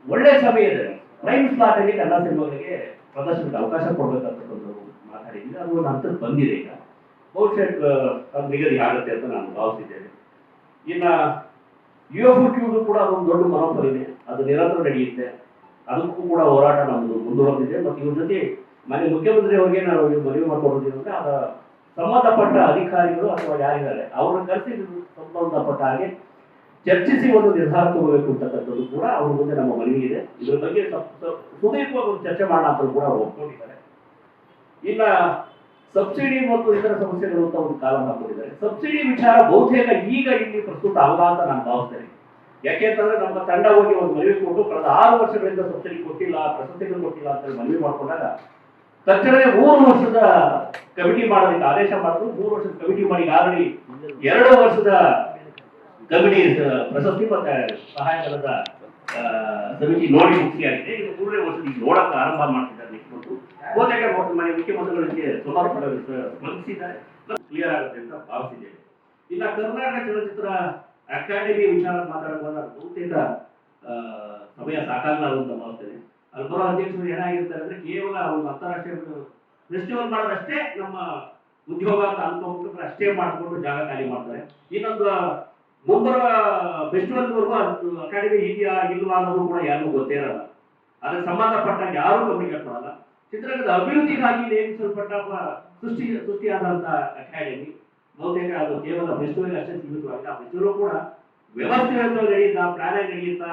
ಒಳ್ಳೆ ಇದೆ ಪ್ರೈಮ್ ಸ್ಲಾಟ್ ಅಲ್ಲಿ ಕನ್ನಡ ಸಿನಿಮಾಗಳಿಗೆ ಪ್ರದರ್ಶನಕ್ಕೆ ಅವಕಾಶ ಕೊಡ್ಬೇಕಂತಕ್ಕಂಥ ಮಾತಾಡಿದ್ದೀವಿ ಅದು ಒಂದು ಹಂತಕ್ಕೆ ಬಂದಿದೆ ಈಗ. ಬಹುಶಃ ಅದು ನಿಗದಿ ಆಗುತ್ತೆ ಅಂತ ನಾನು ಭಾವಿಸಿದ್ದೇನೆ. ಇನ್ನ ಯು ಎಫ್ ಟ್ಯೂಬ್ ಕೂಡ ಅದೊಂದು ದೊಡ್ಡ ಮನೋಫಲಿದೆ ಅದು ನಿರಂತರ ನಡೆಯುತ್ತೆ. ಅದಕ್ಕೂ ಕೂಡ ಹೋರಾಟ ನಮ್ಮದು ಮುಂದುವರೆದಿದೆ. ಮತ್ತು ಇವ್ರ ಜೊತೆ ಮನೆ ಮುಖ್ಯಮಂತ್ರಿ ಅವ್ರಿಗೆ ನಾವು ಮನವಿ ಮಾಡ್ಕೊಡೋದು ಅಂದ್ರೆ ಅದ ಸಂಬಂಧಪಟ್ಟ ಅಧಿಕಾರಿಗಳು ಅಥವಾ ಯಾರಿದ್ದಾರೆ, ಅವ್ರನ್ನ ಕರೆಸಿ ಸಂಬಂಧಪಟ್ಟ ಹಾಗೆ ಚರ್ಚಿಸಿ ಒಂದು ನಿರ್ಧಾರ ತಗೋಬೇಕು ಅಂತಕ್ಕಂಥದ್ದು ಕೂಡ ಅವ್ರ ಮುಂದೆ ನಮ್ಮ ಮನವಿ ಇದೆ. ಇದ್ರ ಬಗ್ಗೆ ಸುದೀರ್ಘವಾಗಿ ಒಂದು ಚರ್ಚೆ ಮಾಡೋಣ ಅಂತ ಕೂಡ ಅವ್ರು ಒಪ್ಕೊಂಡಿದ್ದಾರೆ. ಇನ್ನ ಸಬ್ಸಿಡಿ ಮತ್ತು ಇತರ ಸಮಸ್ಯೆಗಳು ಅಂತ ಒಂದು ಕಾಲ ಹಾಕೊಂಡಿದ್ದಾರೆ ಸಬ್ಸಿಡಿ ವಿಚಾರ ಬಹುತೇಕ ಈಗ ಇಲ್ಲಿ ಪ್ರಸ್ತುತ ಅಲ್ಲ ಅಂತ ನಾನು ಭಾವಿಸ್ತೇನೆ. ಯಾಕೆಂತಂದ್ರೆ ನಮ್ಮ ತಂಡ ಹೋಗಿ ಒಂದು ಮನವಿ ಕೊಟ್ಟು ಕಳೆದ ಆರು ವರ್ಷಗಳಿಂದ ಸಬ್ಸಿಡಿ ಕೊಟ್ಟಿಲ್ಲ, ಪ್ರಶಸ್ತಿಗಳು ಕೊಟ್ಟಿಲ್ಲ ಅಂತ ಮನವಿ ಮಾಡ್ಕೊಂಡಾಗ ತಕ್ಷಣವೇ ಮೂರು ವರ್ಷದ ಕಮಿಟಿ ಮಾಡೋದಕ್ಕೆ ಆದೇಶ ಮಾಡಿದ್ರು. ಮೂರು ವರ್ಷದ ಕಮಿಟಿ ಮಾಡಿ ಆಲ್ರೆಡಿ ಎರಡು ವರ್ಷದ ಕಮಿಟಿ ಪ್ರಶಸ್ತಿ ಮತ್ತೆ ಸಹಾಯಧನದ ಆ, ಸಮಿತಿ ನೋಡಿ ಮುಖ್ಯವಾಗಿದೆ ಇದು ಮೂರನೇ ವರ್ಷದ ಈಗ ನೋಡಕ್ಕೆ ಆರಂಭ ಮಾಡ್ತಿದ್ದಾರೆ ಬಹುತೇಕ ಮೊದಲು ಮನೆ ಮುಖ್ಯಮಂತ್ರಿಗಳಿಗೆ ಸುಮಾರು ಸ್ಪಂದಿಸಿದ್ದಾರೆ. ಕ್ಲಿಯರ್ ಆಗುತ್ತೆ ಅಂತ ಭಾವಿಸಿದ್ದೇನೆ. ಇನ್ನು ಕರ್ನಾಟಕ ಚಲನಚಿತ್ರ ಅಕಾಡೆಮಿ ವಿಚಾರ ಮಾತಾಡುವಾಗ ಬಹುತೇಕ ಸಮಯ ಸಾಕಾಗಲ್ಲ ಅಂತ ಭಾವಿಸ್ತೇನೆ ಅಲ್ಲಿ ಬರೋ ಅಧ್ಯಕ್ಷರು ಏನಾಗಿರ್ತಾರೆ ಅಂದ್ರೆ ಕೇವಲ ಒಂದು ಅಂತಾರಾಷ್ಟ್ರೀಯ ಫೆಸ್ಟಿವಲ್ ಮಾಡೋದಷ್ಟೇ ನಮ್ಮ ಉದ್ಯೋಗ ಅನ್ಕೊಂಡ್ಬಿಟ್ಟು ಅಷ್ಟೇ ಮಾಡಿಕೊಂಡು ಜಾಗ ಖಾಲಿ ಮಾಡ್ತಾರೆ. ಇನ್ನೊಂದು, ಮುಂಬರುವ ಫೆಸ್ಟಿವಲ್ವರೆಗೂ ಅದು ಅಕಾಡೆಮಿ ಇದೆಯಾ ಇಲ್ವಾ ಅನ್ನೋದು ಕೂಡ ಯಾರಿಗೂ ಗೊತ್ತೇ ಇರಲ್ಲ. ಅದಕ್ಕೆ ಸಂಬಂಧಪಟ್ಟ ಯಾರು ಕಮ್ಯುನಿಕೇಟ್ ಮಾಡಲ್ಲ ಚಿತ್ರರಂಗದ ಅಭಿವೃದ್ಧಿಗಾಗಿ ನೇಮಿಸಲ್ಪಟ್ಟ ಸೃಷ್ಟಿ, ಸೃಷ್ಟಿಯಾದಂತ ಅಕಾಡೆಮಿ ಬಹುತೇಕ ಅದು ಕೇವಲ ಫೆಸ್ಟಿವಲ್ ಅಷ್ಟೇ ಸೀಮಿತವಾಗಿದೆ. ಆ ಫೆಸ್ಟಿವಲ್ ಕೂಡ ವ್ಯವಸ್ಥೆ ನಡೆಯುತ್ತಾ ಪ್ಲಾನ್ ನಡೆಯುತ್ತಾ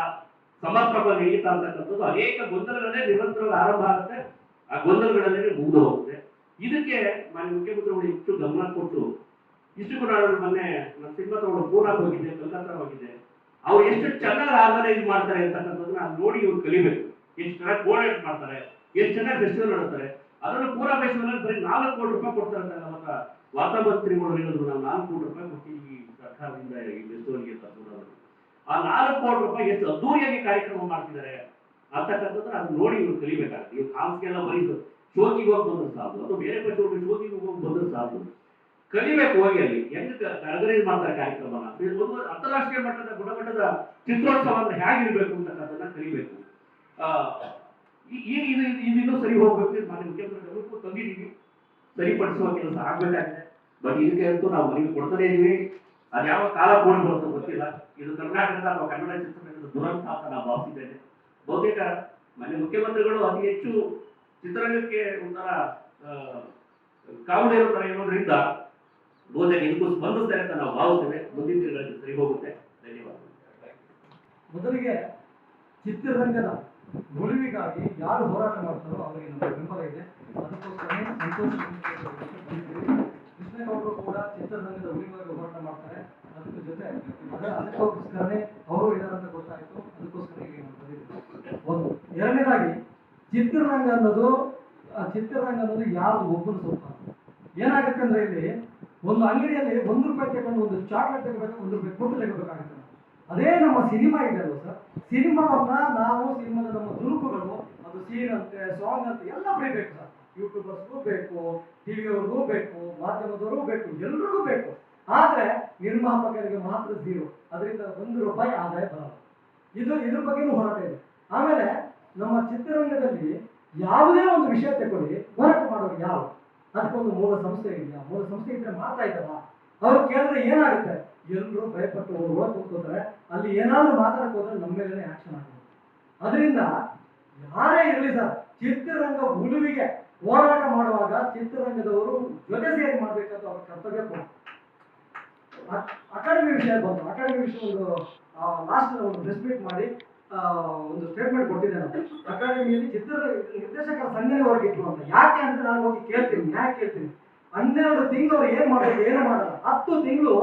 ಸಮರ್ಪಕವಾಗಿ ನಡೆಯುತ್ತಾ ಅಂತಕ್ಕಂಥದ್ದು ಅನೇಕ ಗೊಂದಲಗಳೇ ನಿರಂತರವಾಗಿ ಆರಂಭ ಆಗುತ್ತೆ. ಆ ಗೊಂದಲಗಳಲ್ಲಿ ಮುಗಿದು ಹೋಗುತ್ತೆ. ಇದಕ್ಕೆ ಮಾನ್ಯ ಮುಖ್ಯಮಂತ್ರಿಗಳು ಹೆಚ್ಚು ಗಮನ ಕೊಟ್ಟು, ಇಷ್ಟು ಕೂಡ ನಾನು ಮೊನ್ನೆ ಸಿನಿಮಾ ತಗೊಂಡು ಹೋಗಿದೆ ಕಲ್ಕತ್ತಾ ಹೋಗಿದೆ ಅವ್ರು ಎಷ್ಟು ಚೆನ್ನಾಗಿ ಆರ್ಗನೈಸ್ ಮಾಡ್ತಾರೆ ಅಂತಕ್ಕಂಥದ್ದು ನಾನು ನೋಡಿ ಇವ್ರು ಕಲಿಬೇಕು. ಎಷ್ಟು ಚೆನ್ನಾಗಿ ಕೋಆರ್ಡಿನೇಟ್ ಮಾಡ್ತಾರೆ, ಎಷ್ಟು ಚೆನ್ನಾಗಿ ಫೆಸ್ಟಿವಲ್ ನಡೆಸ್ತಾರೆ. ಅದನ್ನು ಪೂರಾ ಫೆಸ್ಟಿವಲ್ ಬರೀ ನಾಲ್ಕು ಕೋಟಿ ರೂಪಾಯಿ ಕೊಡ್ತಾರೆ ಅಂತ ನಮ್ಮ ವಾರ್ತಾಮಂತ್ರಿಗಳು ಹೇಳಿದ್ರು. ನಾವು ನಾಲ್ಕು ಕೋಟಿ ರೂಪಾಯಿ ಕೊಟ್ಟು ಈ ಸರ್ಕಾರದಿಂದ ಈ ಕೂಡ ಆ ನಾಲ್ಕು ಕೋಟಿ ರೂಪಾಯಿ ಎಷ್ಟು ಅದ್ದೂರಿಯಾಗಿ ಕಾರ್ಯಕ್ರಮ ಮಾಡ್ತಿದ್ದಾರೆ ಅಂತಕ್ಕಂಥದ್ದು ಅದನ್ನ ನೋಡಿ ಇವ್ರು ಕಲಿಬೇಕಾಗುತ್ತೆ. ಇವ್ರು ಕಾಮ್ಸ್ಗೆಲ್ಲ ಬರೀ ಶೋಕಿಗೆ ಹೋಗಿ ಬಂದ್ರೆ ಸಾಕು, ಅಥವಾ ಬೇರೆ ಫೆಸ್ಟಿವಲ್ ಶೋಕಿಗೆ ಹೋಗಿ ಬಂದ್ರೆ ಸಾಕು. ಕಲಿಬೇಕು ಹೋಗಿ ಅಲ್ಲಿ. ಹೆಂಗ್ ಆರ್ಗನೈಸ್ ಮಾಡ್ತಾರೆ ಕಾರ್ಯಕ್ರಮನ? ಒಂದು ಅಂತಾರಾಷ್ಟ್ರೀಯ ಮಟ್ಟದ ಗುಣಮಟ್ಟದ ಚಿತ್ರೋತ್ಸವ ಅಂದ್ರೆ ಹೇಗಿರ್ಬೇಕು ಅಂತಕ್ಕಂಥದ್ದನ್ನ ಕಲಿಬೇಕು. ಈಗ ಇದು ಇದು ಇನ್ನೂ ಸರಿ ಹೋಗ್ಬೇಕು. ಮಾನ್ಯ ಮುಖ್ಯಮಂತ್ರಿ ತಂದಿದ್ದೀವಿ. ಸರಿಪಡಿಸುವ ಕೆಲಸ ಆಗ್ಬೇಕಾಗಿದೆ. ಬಟ್ ಇದಕ್ಕೆ ಅಂತೂ ನಾವು ಮನವಿ ಕೊಡ್ತಾನೆ ಇದೀವಿ. ಅದು ಯಾವ ಕಾಲ ಕೂಡ ಬರುತ್ತೋ ಗೊತ್ತಿಲ್ಲ. ಇದು ಕರ್ನಾಟಕದ ಅಥವಾ ಕನ್ನಡ ಚಿತ್ರರಂಗದ ದುರಂತ ಅಂತ ನಾವು ಭಾವಿಸಿದ್ದೇನೆ ಬಹುತೇಕ ಮನೆ ಮುಖ್ಯಮಂತ್ರಿಗಳು ಅತಿ ಹೆಚ್ಚು ಚಿತ್ರರಂಗಕ್ಕೆ ಒಂಥರ ಕಾವಲೇರು ತರ ಇರೋದ್ರಿಂದ ಬಹುತೇಕ ಇದಕ್ಕೂ ಸ್ಪಂದಿಸ್ತಾರೆ ಅಂತ ನಾವು ಭಾವಿಸ್ತೇವೆ. ಮುಂದಿನ ದಿನಗಳಲ್ಲಿ ಸರಿ ಹೋಗುತ್ತೆ. ಧನ್ಯವಾದ ಮೊದಲಿಗೆ ಚಿತ್ರರಂಗದ ಉಳಿವಿಗಾಗಿ ಯಾರು ಹೋರಾಟ ಮಾಡ್ತಾರೋ ಅವರಿಗೆ ನಮ್ಮ ಬೆಂಬಲ ಇದೆ. ಅದಕ್ಕೋಸ್ಕರ ಸಂತೋಷ್. ಕೃಷ್ಣೇಗೌಡರು ಕೂಡ ಚಿತ್ರರಂಗದ ಉಳಿವಿಗಾಗಿ ಹೋರಾಟ ಮಾಡ್ತಾರೆ. ಅದಕ್ಕೆ ಜೊತೆ ಅದ ಅದಕ್ಕೋಸ್ಕರನೇ ಅವರು ಇದ್ದಾರೆ ಅಂತ ಗೊತ್ತಾಯಿತು. ಅದಕ್ಕೋಸ್ಕರ ಒಂದು. ಎರಡನೇದಾಗಿ, ಚಿತ್ರರಂಗ ಅನ್ನೋದು ಚಿತ್ರರಂಗ ಅನ್ನೋದು ಯಾರು ಒಬ್ಬರು ಸ್ವಲ್ಪ. ಏನಾಗುತ್ತೆ ಅಂದ್ರೆ ಇಲ್ಲಿ ಒಂದು ಅಂಗಡಿಯಲ್ಲಿ ಒಂದು ರೂಪಾಯಿ ತಗೊಂಡು ಒಂದು ಚಾಕ್ಲೇಟ್ ತಗೋಬೇಕು ಒಂದು ರೂಪಾಯಿ ಕೊಟ್ಟು ತೆಗಬೇಕಾಗುತ್ತೆ. ಅದೇ ನಮ್ಮ ಸಿನಿಮಾ ಇದೆ ಅಲ್ವ ಸರ್? ಸಿನಿಮಾವನ್ನ ನಾವು ಸಿನಿಮಾದ ನಮ್ಮ ತುಣುಕುಗಳು, ಅದು ಸೀನ್ ಅಂತೆ ಸಾಂಗ್ ಅಂತೆ ಎಲ್ಲ ಬರೀಬೇಕು ಸರ್. ಯೂಟ್ಯೂಬರ್ಸ್ಗೂ ಬೇಕು, ಟಿವಿಯವ್ರಿಗೂ ಬೇಕು ಮಾಧ್ಯಮದವರು ಬೇಕು, ಎಲ್ರಿಗೂ ಬೇಕು. ಆದರೆ ನಿರ್ಮಾಪಕರಿಗೆ ಮಾತ್ರ ಝೀರೋ ಅದರಿಂದ ಒಂದು ರೂಪಾಯಿ ಆದಾಯ ಬರಲ್ಲ. ಇದು ಇದ್ರ ಬಗ್ಗೆನೂ ಹೋರಾಟ ಇದೆ. ಆಮೇಲೆ ನಮ್ಮ ಚಿತ್ರರಂಗದಲ್ಲಿ ಯಾವುದೇ ಒಂದು ವಿಷಯ ತಗೊಳ್ಳಿ ಹೋರಾಟ ಮಾಡೋರು ಯಾರು? ಅದಕ್ಕೊಂದು ಮೂಲ ಸಂಸ್ಥೆ ಇದೆಯಾ? ಮೂಲ ಸಂಸ್ಥೆ ಇದ್ರೆ ಮಾತ್ರ ಆಯ್ತಲ್ಲ ಅವ್ರು ಕೇಳಿದ್ರೆ ಏನಾಗುತ್ತೆ? ಎಲ್ಲರೂ ಭಯಪಟ್ಟು ಅವ್ರು ಒಳಗೆ ಕೂತ್ಕೋತಾರೆ. ಅಲ್ಲಿ ಏನಾದ್ರು ಮಾತಾಡಕ್ ಹೋದ್ರೆ ನಮ್ಮ ಮೇಲೆ ಆಕ್ಷನ್ ಆಗುತ್ತೆ ಅದರಿಂದ ಯಾರೇ ಇರಲಿ ಸರ್, ಚಿತ್ರರಂಗ ಉಳಿವಿಗೆ ಹೋರಾಟ ಮಾಡುವಾಗ ಚಿತ್ರರಂಗದವರು ಜೊತೆ ಸೇರಿ ಮಾಡ್ಬೇಕಂತ ಅವ್ರ ಕರ್ತವ್ಯ ಅ- ಅಕಾಡೆಮಿ ವಿಷಯ ಬಂತು. ಅಕಾಡೆಮಿ ವಿಷಯ ಒಂದು ಲಾಸ್ಟ್ ಒಂದು ರೆಸ್ಪೆಕ್ಟ್ ಮಾಡಿ ಒಂದು ಸ್ಟೇಟ್ಮೆಂಟ್ ಕೊಟ್ಟಿದ್ದೆ ನಾನು ಅಕಾಡೆಮಿಯಲ್ಲಿ ಚಿತ್ರ ನಿರ್ದೇಶಕರ ಸಂಘನೇ ಇತ್ತು ಅಂತ. ಯಾಕೆ ಅಂತ ನಾನು ಹೋಗಿ ಕೇಳ್ತೀನಿ ಯಾಕೆ ಕೇಳ್ತೀನಿ. ಹನ್ನೆರಡು ತಿಂಗಳು ಅವ್ರು ಏನ್ ಮಾಡ್ಬೇಕು, ಏನು ಮಾಡಲ್ಲ. ಹತ್ತು ತಿಂಗಳು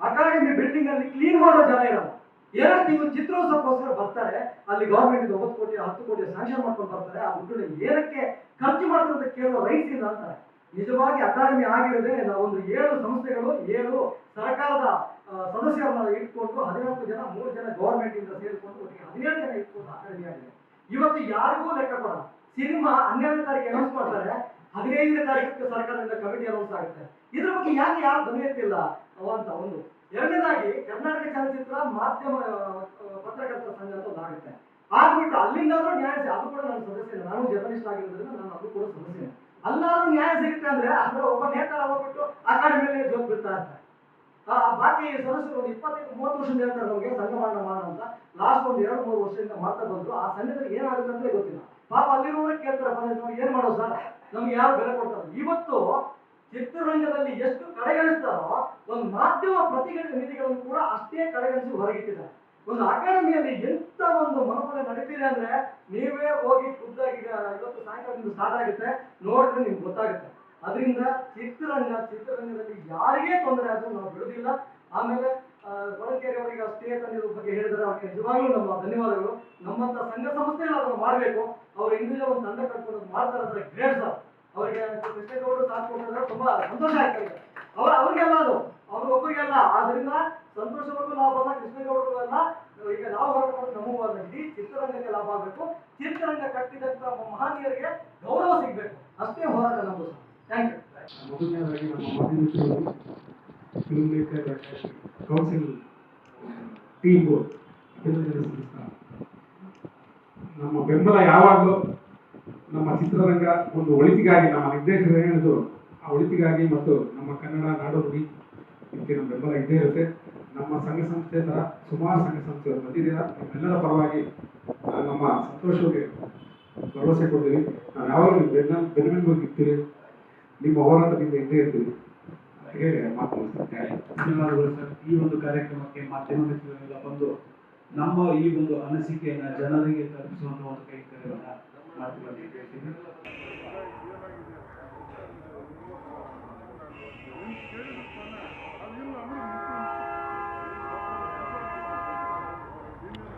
ಅಕಾಡೆಮಿ ಬಿಲ್ಡಿಂಗ್ ಅಲ್ಲಿ ಕ್ಲೀನ್ ಮಾಡೋ ಜನ ಇರಲ್ಲ ಎರಡು ತಿಂಗಳು ಚಿತ್ರೋತ್ಸವಕ್ಕೋಸ್ಕರ ಬರ್ತಾರೆ, ಅಲ್ಲಿ ಗೌರ್ಮೆಂಟ್ ಒಂಬತ್ತು ಕೋಟಿ, ಹತ್ತು ಕೋಟಿ ಸ್ಯಾಂಕ್ಷನ್ ಮಾಡ್ಕೊಂಡು ಬರ್ತಾರೆ, ಆ ದುಡ್ಡು ಏನಕ್ಕೆ ಖರ್ಚು ಮಾಡ್ತಾರೆ ಅಂತ ಕೇಳುವ ರೈಟ್ಸ್ ಇಲ್ಲ ಅಂತಾರೆ. ನಿಜವಾಗಿ ಅಕಾಡೆಮಿ ಆಗಿರೋದೇ ಒಂದು ಏಳು ಸಂಸ್ಥೆಗಳು, ಏಳು ಸರ್ಕಾರದ ಸದಸ್ಯರನ್ನ ಇಟ್ಕೊಂಡು ಹದಿನಾಲ್ಕು ಜನ, ಮೂರು ಜನ ಗೌರ್ಮೆಂಟ್ ಇಂದ ಸೇರಿಕೊಂಡು ಒಟ್ಟಿಗೆ ಹದಿನೇಳು ಜನ ಇಟ್ಕೊಂಡು ಅಕಾಡೆಮಿ ಆಗಿದೆ. ಇವತ್ತು ಯಾರಿಗೂ ಲೆಕ್ಕ ಕೊಡಲ್ಲ. ಸಿನಿಮಾ ಹನ್ನೆರಡನೇ ತಾರೀಕು ಅನೌನ್ಸ್ ಮಾಡ್ತಾರೆ, ಹದಿನೈದನೇ ತಾರೀಕು ಸರ್ಕಾರದಿಂದ ಕಮಿಟಿ ಅನೌನ್ಸ್ ಆಗುತ್ತೆ. ಇದ್ರ ಬಗ್ಗೆ ಯಾಕೆ ಯಾರು ಎತ್ತಿಲ್ಲ ಅಂತ ಒಂದು ಎರಡನೇದಾಗಿ ಕರ್ನಾಟಕ ಚಲನಚಿತ್ರ ಮಾಧ್ಯಮ ಪತ್ರಕರ್ತರ ಸಂಘ ಅಂತ ಒಂದಾಗುತ್ತೆ ಆಗ್ಬಿಟ್ಟು ಅಲ್ಲಿಂದಾದ್ರೂ ನ್ಯಾಯ ಅದು ಕೂಡ ನಾನು ಸದಸ್ಯ ನಾನು ಜರ್ನಲಿಸ್ಟ್ ಆಗಿರೋದ್ರಿಂದ ನಾನು ಅದು ಕೂಡ ಸದಸ್ಯ ಅಲ್ಲಾದ್ರೂ ನ್ಯಾಯ ಸಿಗುತ್ತೆ ಅಂದ್ರೆ ಅಂದ್ರೆ ಒಬ್ಬ ನೇತಾರ ಹೋಗ್ಬಿಟ್ಟು ಅಕಾಡೆಮಿಯಲ್ಲಿ ಜೋಗ್ ಬಿಡ್ತಾ ಇರ್ತಾರೆ. ಬಾಕಿ ಸದಸ್ಯರು ಒಂದು ಇಪ್ಪತ್ತೈದು, ಮೂವತ್ತು ವರ್ಷದಿಂದ ಹೇಳ್ತಾರೆ, ನಮಗೆ ಸಂಘ ಮಾಡೋಣ ಅಂತ. ಲಾಸ್ಟ್ ಒಂದು ಎರಡು, ಮೂರು ವರ್ಷದಿಂದ ಮಾಡ್ತಾ ಬಂದ್ರು. ಆ ಸಂಘದಲ್ಲಿ ಏನಾಗುತ್ತೆ ಅಂತಲೇ ಗೊತ್ತಿಲ್ಲ. ಪಾಪ ಅಲ್ಲಿರೋರು ಕೇಳ್ತಾರೆ ಬಂದ್ರೆ ಏನ್ ಮಾಡೋದು ಸರ್? ನಮ್ಗೆ ಯಾರು ಬೆಲೆ ಕೊಡ್ತಾರೆ? ಇವತ್ತು ಚಿತ್ರರಂಗದಲ್ಲಿ ಎಷ್ಟು ಕಡೆಗಣಿಸ್ತಾರೋ ಒಂದು ಮಾಧ್ಯಮ ಪ್ರತಿನಿಧಿಗಳನ್ನು ಕೂಡ ಅಷ್ಟೇ ಕಡೆಗಣಿಸಿ ಹೊರಗಿಟ್ಟಿದ್ದಾರೆ. ಒಂದು ಅಕಾಡೆಮಿಯಲ್ಲಿ ಎಂತ ಒಂದು ಮನೋಫಲ ನಡೀತಿದೆ ಅಂದ್ರೆ ನೀವೇ ಹೋಗಿ ಖುದ್ದಾಗಿ ಇವತ್ತು ಸಾಯಂಕಾಲದಿಂದ ಸ್ಟಾರ್ಟ್ ಆಗುತ್ತೆ, ನೋಡಿದ್ರೆ ನಿಮ್ಗೆ ಗೊತ್ತಾಗುತ್ತೆ. ಅದರಿಂದ ಚಿತ್ರರಂಗ, ಚಿತ್ರರಂಗದಲ್ಲಿ ಯಾರಿಗೇ ತೊಂದರೆ ಆದ್ರೂ ನಾವು ಬಿಡುದಿಲ್ಲ ಆಮೇಲೆ ಕೊಳಕೇರಿ ಅವರಿಗೆ ಅಷ್ಟೇ ತಂದಿರೋ ಬಗ್ಗೆ ಹೇಳಿದರೆ ಅವರಿಗೆ ನಿಜವಾಗ್ಲೂ ನಮ್ಮ ಧನ್ಯವಾದಗಳು. ನಮ್ಮಂತ ಸಂಘ ಸಂಸ್ಥೆಗಳು ಅದನ್ನು ಮಾಡಬೇಕು. ಅವರು ಇಂಡಿವಿಜುವಲ್ ಒಂದು ತಂಡ ಕಟ್ಕೊಂಡು ಮಾಡ್ತಾರೆ ಅಂದ್ರೆ ಗ್ರೇಟ್ ಸರ್. ಅವರಿಗೆ ಕೃಷ್ಣೇಗೌಡರು ಸಾಥ್ ಕೊಟ್ಟಿದ್ರೆ ತುಂಬಾ ಸಂತೋಷ ಆಗ್ತದೆ ಅವ್ರ ಅವ್ರಿಗೆಲ್ಲ ಅದು. ಅವ್ರಿಗೊಬ್ಬರಿಗೆಲ್ಲ ಆದ್ರಿಂದ ಸಂತೋಷವರೆಗೂ ಲಾಭ ಅಲ್ಲ ಕೃಷ್ಣೇಗೌಡರು ಈಗ ನಾವು ಹೊರಟು ಅಲ್ಲ ಚಿತ್ರರಂಗಕ್ಕೆ ಲಾಭ ಆಗಬೇಕು. ಚಿತ್ರರಂಗ ಕಟ್ಟಿದಂತ ಮಹನೀಯರಿಗೆ ಗೌರವ ಸಿಗ್ಬೇಕು. ಅಷ್ಟೇ ಹೋರಾಟ ನಮ್ಮದು ಥ್ಯಾಂಕ್ ಯು ಮೊದಲನೇದಾಗಿ ನಮ್ಮ ಫಿಲ್ಮ್ ಕೌನ್ಸಿಲ್ ಟೀಮ್ ಬೋರ್ಡ್ ನಮ್ಮ ಬೆಂಬಲ ಯಾವಾಗಲೂ ನಮ್ಮ ಚಿತ್ರರಂಗ ಒಂದು ಒಳಿತಿಗಾಗಿ ನಮ್ಮ ನಿರ್ದೇಶಕರು ಹೇಳಿದ್ರು ಆ ಉಳಿಪಿಗಾಗಿ ಮತ್ತು ನಮ್ಮ ಕನ್ನಡ ನಾಡು ನುಡಿ ಇದಕ್ಕೆ ನಮ್ಮ ಬೆಂಬಲ ಇದ್ದೇ ಇರುತ್ತೆ. ನಮ್ಮ ಸಂಘ ಸಂಸ್ಥೆ ಥರ ಸುಮಾರು ಸಂಘ ಸಂಸ್ಥೆಗಳು ಬಂದಿದ್ದೀರ ನಮ್ಮೆಲ್ಲರ ಪರವಾಗಿ ನಮ್ಮ ಸಂತೋಷಕ್ಕೆ ಭರವಸೆ ಕೊಡ್ತೀವಿ ನಾವು ಯಾವಾಗಲೂ ಬೆನ್ನ ಬೆನ್ನೆಲುಬು ಇರ್ತೀವಿ ನಿಮ್ಮ ಹೋರಾಟದಿಂದ ಇದ್ದೇ ಇರ್ತೀವಿ. ಧನ್ಯವಾದಗಳು ಸರ್. ಈ ಒಂದು ಕಾರ್ಯಕ್ರಮಕ್ಕೆ ಮಾಧ್ಯಮ ಮಿತ್ರರೆಲ್ಲ ಬಂದು ನಮ್ಮ ಈ ಒಂದು ಅನಿಸಿಕೆಯನ್ನು ಜನರಿಗೆ ತಲುಪಿಸುವಂತಹ ಒಂದು ಕೈಂಕರ್ಯವನ್ನ ಮಾಡ್ತೀವಿ ಅಂತ ಹೇಳ್ತೀನಿ. ಕೇಳಿದ